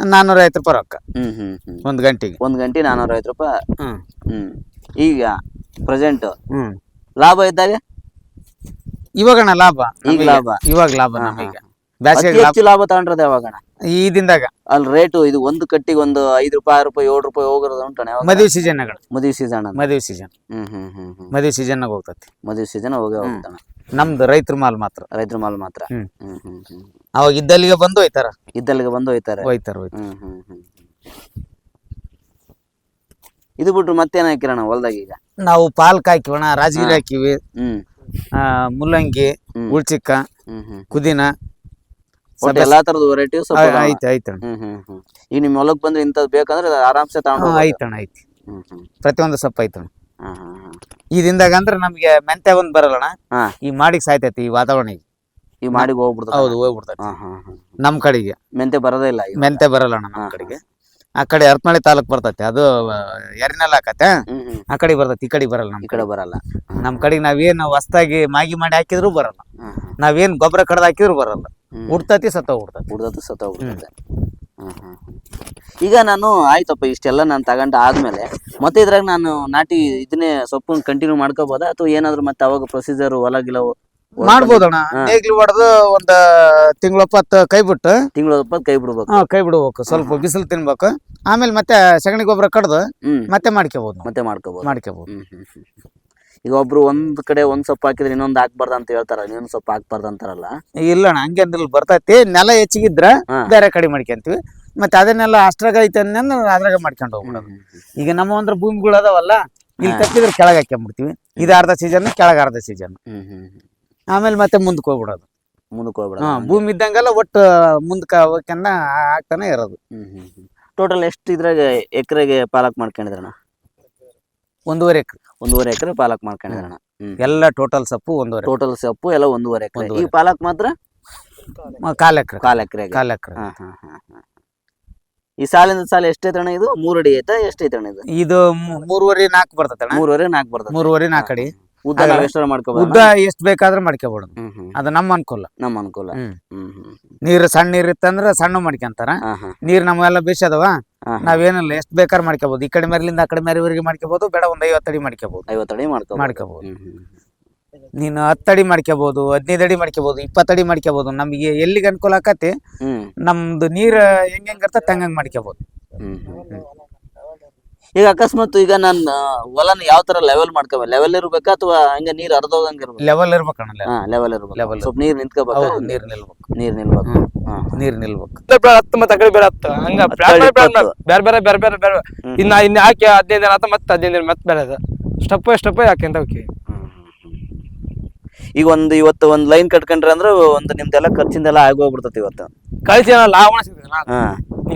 ನಾನ್ನೂರ ಐವತ್ತು ರೂಪಾಯಿ ರೊಕ್ಕ. ಹ್ಮ್ ಹ್ಮ್ ಹ್ಮ್. ಒಂದ್ ಗಂಟೆಗೆ. ಒಂದ್ ಗಂಟೆ ನಾನೂರ ಐವತ್ತು ರೂಪಾಯಿ. ಹ್ಮ್ ಹ್ಮ್. ಈಗ ಪ್ರೆಸೆಂಟ್ ಹ್ಮ್. ಲಾಭ ಇದ್ದಾಗ? ಇವಾಗಣ್ಣ ಲಾಭ. ಈಗ ಲಾಭ. ಇವಾಗ ಲಾಭ ನಮಗೆ. ಲಾಭ ಹೆಚ್ಚು ಲಾಭ ತಗೊಂಡ್ರದ ಯಾವಾಗಣ ಈ ದಿನದಾಗ. ಅಲ್ಲಿ ರೇಟು ಇದು ಒಂದು ಕಟ್ಟಿಗೆ ಒಂದು ಐದು ರೂಪಾಯಿ ಆರು ರೂಪಾಯಿ ಏಳು ರೂಪಾಯಿ ಹೋಗಿರೋದು ಯಾವಾಗ? ಮದುವೆ ಸೀಸನ್ ಮದುವೆ ಸೀಸನ್ ಮದುವೆ ಸೀಸನ್ ಹ್ಮ್ ಹ್ಮ್ ಹ್ಮ್ ಹ್ಮ್. ಮದುವೆ ಸೀಸನ್ ಹೋಗ್ತತಿ. ಮದುವೆ ಸೀಸನ್ ಹೋಗೇ. ಹೋಗ್ತಾನ ನಮ್ದು ರೈತರ ಮಾಲ್ ಮಾತ್ರ. ರೈತರ ಮಾಲ್ ಮಾತ್ರ. ಹ್ಮ್. ಹ್ಮ್ ಹ್ಮ್ ಅವಾಗ ಇದ್ದಲ್ಲಿಗೆ ಬಂದು ಹೋಯ್ತಾರ? ಇದ್ದಲ್ಲಿಗೆ ಬಂದು ಹೋಯ್ತಾರೆ. ಹೋಯ್ತಾರ ಹ್ಮ್ ಹ್ಮ್ ಹ್ಮ್. ಇದು ಬಿಟ್ರು ಮತ್ತೇನ್ ಹಾಕಿರೋಣ ಹೊಲ್ದಾಗ ಈಗ? ನಾವು ಪಾಲ್ಕ್ ಹಾಕಿವಣ ರಾಜಗಿರಿ. ಹಾಕಿವಿ. ಹ್ಮ್. ಆ, ಮುಲ್ಲಂಗಿ. ಉಳ್ಚಿಕ್ಕ ಹ್ಮ್ ಹ್ಮ್. ಕುದಿನ ಒಟ್ಟು ಎಲ್ಲಾ ತರದ ವೆರೈಟೀಸ್ ಐತಿ ಹ್ಮ್ ಹ್ಮ್ ಹ್ಮ್. ಈಗ ನಿಮ್ ಹೊಲಕ್ ಬಂದ್ರೆ ಇಂಥದ್ ಬೇಕಂದ್ರೆ ಆರಾಮ್ಸೆ ತಗೊಂಡು ಐತಣ್ಣ ಐತಿ ಹ್ಮ್ ಹ್ಮ್. ಪ್ರತಿಯೊಂದು ಸೊಪ್ಪು ಐತಣ್ಣ ಹ್ಮ್ ಹಾ ಹಾ ಇದಿಂದಾಗ ಅಂದ್ರೆ ನಮ್ಗೆ ಮೆಂತೆ ಒಂದ್ ಬರಲ್ಲಣ್ಣ ಹಾ. ಈ ಮಾಡಿಗೆ ಸಾಯ್ತೈತಿ ಈ ವಾತಾವರಣ ಈ ಮಾಡಿ ಹೋಗ್ಬಿಡ್ತ ಹೌದು ಹೋಗ್ಬಿಡ್ತೈತಿ. ಹಾ ಹಾ ಹಾ ನಮ್ ಕಡೆಗೆ. ಮೆಂತೆ ಬರೋದೇ ಇಲ್ಲ ಈಗ. ಮೆಂತೆ ಬರಲ್ಲಣ್ಣ ನಮ್ ಹಾ. ಕಡೆಗೆ. ಆ ಕಡೆ ಹರಪನಹಳ್ಳಿ ತಾಲೂಕ್ ಬರ್ತೈತಿ ಅದು ಎರಿನೆಲ್ಲ ಹಾಕತ್ತೆ. ಹ್ಮ್ ಹ್ಮ್. ಆ ಕಡೆ ಬರ್ತೈತಿ ಈ ಕಡೆ ಬರಲ್ಲ ನಮ್ ಈ ಕಡೆ ಕಡೆ. ಬರಲ್ಲ. ನಮ್ ಕಡೆಗೆ ನಾವೇನ್ ಹೊಸ್ದಾಗಿ ಮಾಗಿ ಮಾಡಿ ಹಾಕಿದ್ರು ಬರಲ್ಲ. ನಾವೇನ್ ಗೊಬ್ಬರ ಕಡ್ದು ಹಾಕಿದ್ರು ಬರಲ್ಲ. ಹ್ಮ್. ಉಡ್ತತಿ ಸತ್ತ ಉಡ್ತತಿ. ಹುಡ್ದತಿ ಸತ ಹೋಗ್ಬಿಡುತ್ತೆ ಹ್ಮ್ ಹ್ಮ್ ಹ್ಮ್. ಈಗ ನಾನು ಆಯ್ತಪ್ಪ ಇಷ್ಟೆಲ್ಲ ನಾನು ತಗೊಂಡ ಆದ್ಮೇಲೆ ಮತ್ತೆ ಇದ್ರಾಗ ನಾನು ನಾಟಿ ಇದನ್ನೇ ಸೊಪ್ಪು ಕಂಟಿನ್ಯೂ ಮಾಡ್ಕೋಬೋದಾ? ಅಥವಾ ಏನಾದ್ರು ಮತ್ತೆ ಅವಾಗ ಪ್ರೊಸೀಜರ್ ಹೊಲ ಗಿಲ ಮಾಡ್ಬೋದಣ್ಣ. ನೇಗ್ಲು ಹೊಡೆದು ಒಂದ್ ತಿಂಗಳೊಪ್ಪತ್ತು ಕೈ ಬಿಟ್ಟು ತಿಂಗಳ ಕೈ ಬಿಡ್ಬೇಕು. ಕೈ ಬಿಡ್ಬೇಕು. ಸ್ವಲ್ಪ ಬಿಸಿಲು ತಿನ್ಬೇಕು. ಆಮೇಲೆ ಮತ್ತೆ ಸಗಣಿ ಗೊಬ್ಬರ ಕಡ್ದು ಹ್ಮ್. ಮತ್ತೆ ಮಾಡ್ಕೋಬಹುದು ಮತ್ತೆ ಮಾಡ್ಕೋಬಹುದು ಮಾಡ್ಕೋಬಹುದು ಹ್ಮ್ ಹ್ಮ್ ಹ್ಮ್. ಈಗ ಒಬ್ರು ಒಂದ್ ಕಡೆ ಒಂದ್ ಸೊಪ್ಪು ಹಾಕಿದ್ರೆ ಇನ್ನೊಂದ್ ಹಾಕ್ಬಾರ್ದ ಅಂತ ಹೇಳ್ತಾರ ಇನ್ನೊಂದ್ ಸೊಪ್ಪು ಹಾಕ್ಬಾರ್ದು ಅಂತಾರಲ್ಲ? ಇಲ್ಲಣ್ಣ ಹಂಗೇನಿಲ್ಲ ಬರ್ತೈತಿ ನೆಲ ಹೆಚ್ಚಿಗಿದ್ರ. ಬೇರೆ ಕಡೆ ಮಾಡ್ಕೊಂತೀವಿ. ಮತ್ತೆ ಅದನ್ನೆಲ್ಲ ಅಷ್ಟ್ರಾಗ ಐತೆ ಅಂದ್ರೆ ಅದ್ರಾಗ ಮಾಡ್ಕೊಂಡು ಹೋಗ್ಬಿಡೋದು. ಈಗ ನಮ್ಮ ಅಂದ್ರೆ ಭೂಮಿಗಳು ಅದಾವಲ್ಲ ಇಲ್ಲಿ ತಕ್ಕಿದ್ರೆ ತಪ್ಪಿದ್ರೆ ಕೆಳಗೆ ಇದ ಇದು ಅರ್ಧ ಸೀಸನ್ ಕೆಳಗೆ ಅರ್ಧ ಸೀಸನ್. ಆಮೇಲೆ ಮತ್ತೆ ಮುಂದಕ್ಕೆ ಹೋಗ್ಬಿಡೋದು. ಮುಂದಕ್ಕೆ ಹಾ ಹೋಗ್ಬಿಡ ಭೂಮಿ ಇದ್ದಂಗೆಲ್ಲ ಒಟ್ಟು ಮುಂದಕ್ಕೆ ಹೋಗ್ಕೊಂಡ ಆಗ್ತಾನೆ ಇರೋದು. ಟೋಟಲ್ ಎಷ್ಟು ಇದ್ರಾಗ ಎಕರೆಗೆ ಪಾಲಕ್ ಮಾಡ್ಕೊಂಡಿದ್ರಣ್ಣ? ಒಂದೂವರೆ ಎಕರೆ. ಒಂದೂವರೆ ಎಕರೆ ಪಾಲಕ್ ಮಾಡ್ಕೊಂಡಿದ್ರಣ ಎಲ್ಲ ಟೋಟಲ್ ಸೊಪ್ಪು ಒಂದೂವರೆ ಟೋಟಲ್ ಸೊಪ್ಪು ಎಲ್ಲ ಒಂದೂವರೆ ಎಕರೆ. ಈ. ಪಾಲಕ್ ಮಾತ್ರ? ಕಾಲ್ ಎಕರೆ. ಕಾಲ್ ಎಕರೆ ಕಾಲ್ ಎಕರೆ. ಈ ಸಾಲಿಂದ ಸಾಲ ಎಷ್ಟೈತಣ್ಣ ಇದು? ಮೂರು ಅಡಿ ಐತಾ ಎಷ್ಟೈತಣ್ಣ ಇದು? ಇದು ಮೂ- ಮೂರುವರೆ ನಾಲ್ಕು ಬರ್ತದೆ ಮೂರುವರೆ ನಾಲ್ಕು ಬರ್ತದೆ ಮೂರುವರೆ ನಾಲ್ಕು ಅಡಿ. ಉದ್ದ ಎಷ್ಟು ಮಾಡ್ಕೋಬಹುದು ಉದ್ದ ಎಷ್ಟು ಬೇಕಾದ್ರೂ ಮಾಡ್ಕೋಬಹುದು ಅದು ನಮ್ಮ ಅನುಕೂಲ. ನಮ್ಮ ಅನುಕೂಲ. ಹ್ಮ್. ಹ್ಮ್ ಹ್ಮ್ ನೀರು ಸಣ್ಣ ನೀರ್ ಇತ್ತಂದ್ರ ಸಣ್ಣ ಮಾಡ್ಕೊಂತಾರ. ನೀರು ನಮ್ಗೆಲ್ಲ ಬೇಸದವ. ನಾವೇನಿಲ್ಲ ಎಷ್ಟು ಬೇಕಾದ್ರೆ ಮಾಡ್ಕೋಬಹುದು ಈ ಕಡೆ ಮೇಲಿಂದ ಆ ಕಡೆ ಮೇರೆವರೆಗೆ ಮಾಡ್ಕೋಬಹುದು ಬೇಡ ಒಂದ್ ಐವತ್ತು ಅಡಿ ಮಾಡ್ಕೋಬಹುದು ಐವತ್ತು ಅಡಿ ಮಾಡ್ಕೋಬಹುದು ಮಾಡ್ಕೋಬಹುದು ನೀನು ಹತ್ತಡಿ ಅಡಿ ಮಾಡ್ಕೋಬಹುದು ಹದಿನೈದು ಅಡಿ ಮಾಡ್ಕೋಬಹುದು ಇಪ್ಪತ್ತಡಿ ಅಡಿ ಮಾಡ್ಕೋಬಹುದು ನಮಗೆ ಎಲ್ಲಿಗೆ ಅನುಕೂಲ ಆಕತಿ ನಮ್ದು ನೀರ್ ಹೆಂಗ್ ಹೆಂಗ್ ಇರ್ತದೆ ಹಂಗಂಗ್ ಮಾಡ್ಕೋಬಹುದು. ಈಗ ಅಕಸ್ಮಾತ್ ಈಗ ನಾನು ಹೊಲನ ಯಾವ ತರ ಲೆವೆಲ್ ಮಾಡ್ಕೋಬೇಕು ಲೆವೆಲ್ ಇರ್ಬೇಕಾ ಅಥವಾ ಹಂಗ ನೀರ್ ಹರಿದೋಗಂಗ ಇರ್ಬೇಕು? ಲೆವೆಲ್ ಇರ್ಬೇಕು. ಹಾ ಲೆವೆಲ್ ಇರ್ಬೇಕು. Level. ಸ್ವಲ್ಪ ನೀರ್ ನಿಂತ್ಕೋಬೇಕು? ಹೌದು ನೀರ್ ನಿಲ್ಬೇಕು. ನೀರ್ ನಿಲ್ಬೇಕು. ಹಾ. ನೀರ್ ನಿಲ್ಬೇಕು. ಬೆಳೆ ಹತ್ತು ಮತ್ತೆ ಅಕಡೆ ಬೇರೆ ಹತ್ತು. ಹಂಗ ಬ್ಯಾರೆ ಬ್ಯಾರೆ ಬ್ಯಾರೆ ಬ್ಯಾರೆ ಬೇರೆ ಬೇರೆ ಬೇರೆ ಬೇರೆ ಬೇರೆ ಇನ್ನ ಇನ್ನ ಹಾಕಿ ಹದಿನೈದು ದಿನ ಆತ ಮತ್ತೆ ಹದಿನೈದು ದಿನ ಮತ್ತೆ ಬೆಳೆದ ಸ್ಟೆಪ್ ಸ್ಟೆಪ್ ಹಾಕಿಂತ ಹೋಗಿ. ಈಗ ಒಂದು ಇವತ್ತು ಒಂದ್ ಲೈನ್ ಕಟ್ಕೊಂಡ್ರೆ ಅಂದ್ರೆ ಒಂದು ನಿಮ್ದೆಲ್ಲ ಖರ್ಚಿಂದೆಲ್ಲ ಆಗೋಗ್ಬಿಡ್ತತಿ ಇವತ್ತು. ಕಳಿಸಿ ಲಾಭ ಸಿಗ್ತದೆ ಹಾ.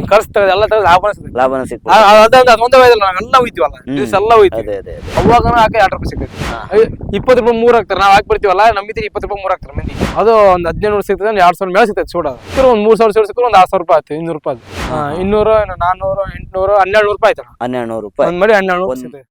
ಖರ್ಚು ತೆಗೆದು ಎಲ್ಲ ತೆಗೆದು ಲಾಭ ಸಿಗ್ತದೆ. ಲಾಭನ ಸಿಕ್ತು ಅದಂತ ಒಂದೇ ವಯದಲ್ಲಿ ನಾವೆಲ್ಲ ಹೋಯ್ತೀವಲ್ಲ? ಹ್ಮ್. ದಿವಸ ಎಲ್ಲ ಹೋಯ್ತೀವಿ. ಅದೇ ಅದೇ ಅದೇ. ಅವಾಗ ಹಾಕಿ ಎರಡು ರೂಪಾಯಿ ಸಿಗ್ತದೆ. ಇಪ್ಪತ್ತು ರೂಪಾಯಿ ಮೂರ್ ಹಾಕ್ತಾರೆ. ನಾವು ಹಾಕಿ ನಮ್ಮಿದ್ರೆ ಇಪ್ಪತ್ತು ರೂಪಾಯಿ ಮೂರ್ ಹಾಕ್ತಾರೆ ಮಂದಿ. ಅದು ಒಂದು ಹದಿನೈದು ನೂರು ಸಿಗ್ತದೆ ಎರಡು ಸಾವಿರ ಮೇಲೆ ಸಿಗ್ತದೆ ಸೂಡ. ಒಂದ್ ಮೂರ್ ಸಾವಿರ ಸಿಕ್ಕರು ಒಂದು ಆರು ಸಾವಿರ ರೂಪಾಯಿ ಆಯ್ತು ಇನ್ನೂರು ರೂಪಾಯಿ ಅದು. ಇನ್ನೂರು ಇನ್ನು ನಾನ್ನೂರು ಎಂಟ್ನೂರು ಹನ್ನೆರಡು ನೂರು ರೂಪಾಯಿ ಆಯ್ತು ಹನ್ನೆರಡು ನೂರು ರೂಪಾಯಿ. ಒಂದ್ ಮಾಡಿ ಹನ್ನೆರಡು ನೂರು ಒಂದ್- ಸಿಗ್ತದೆ.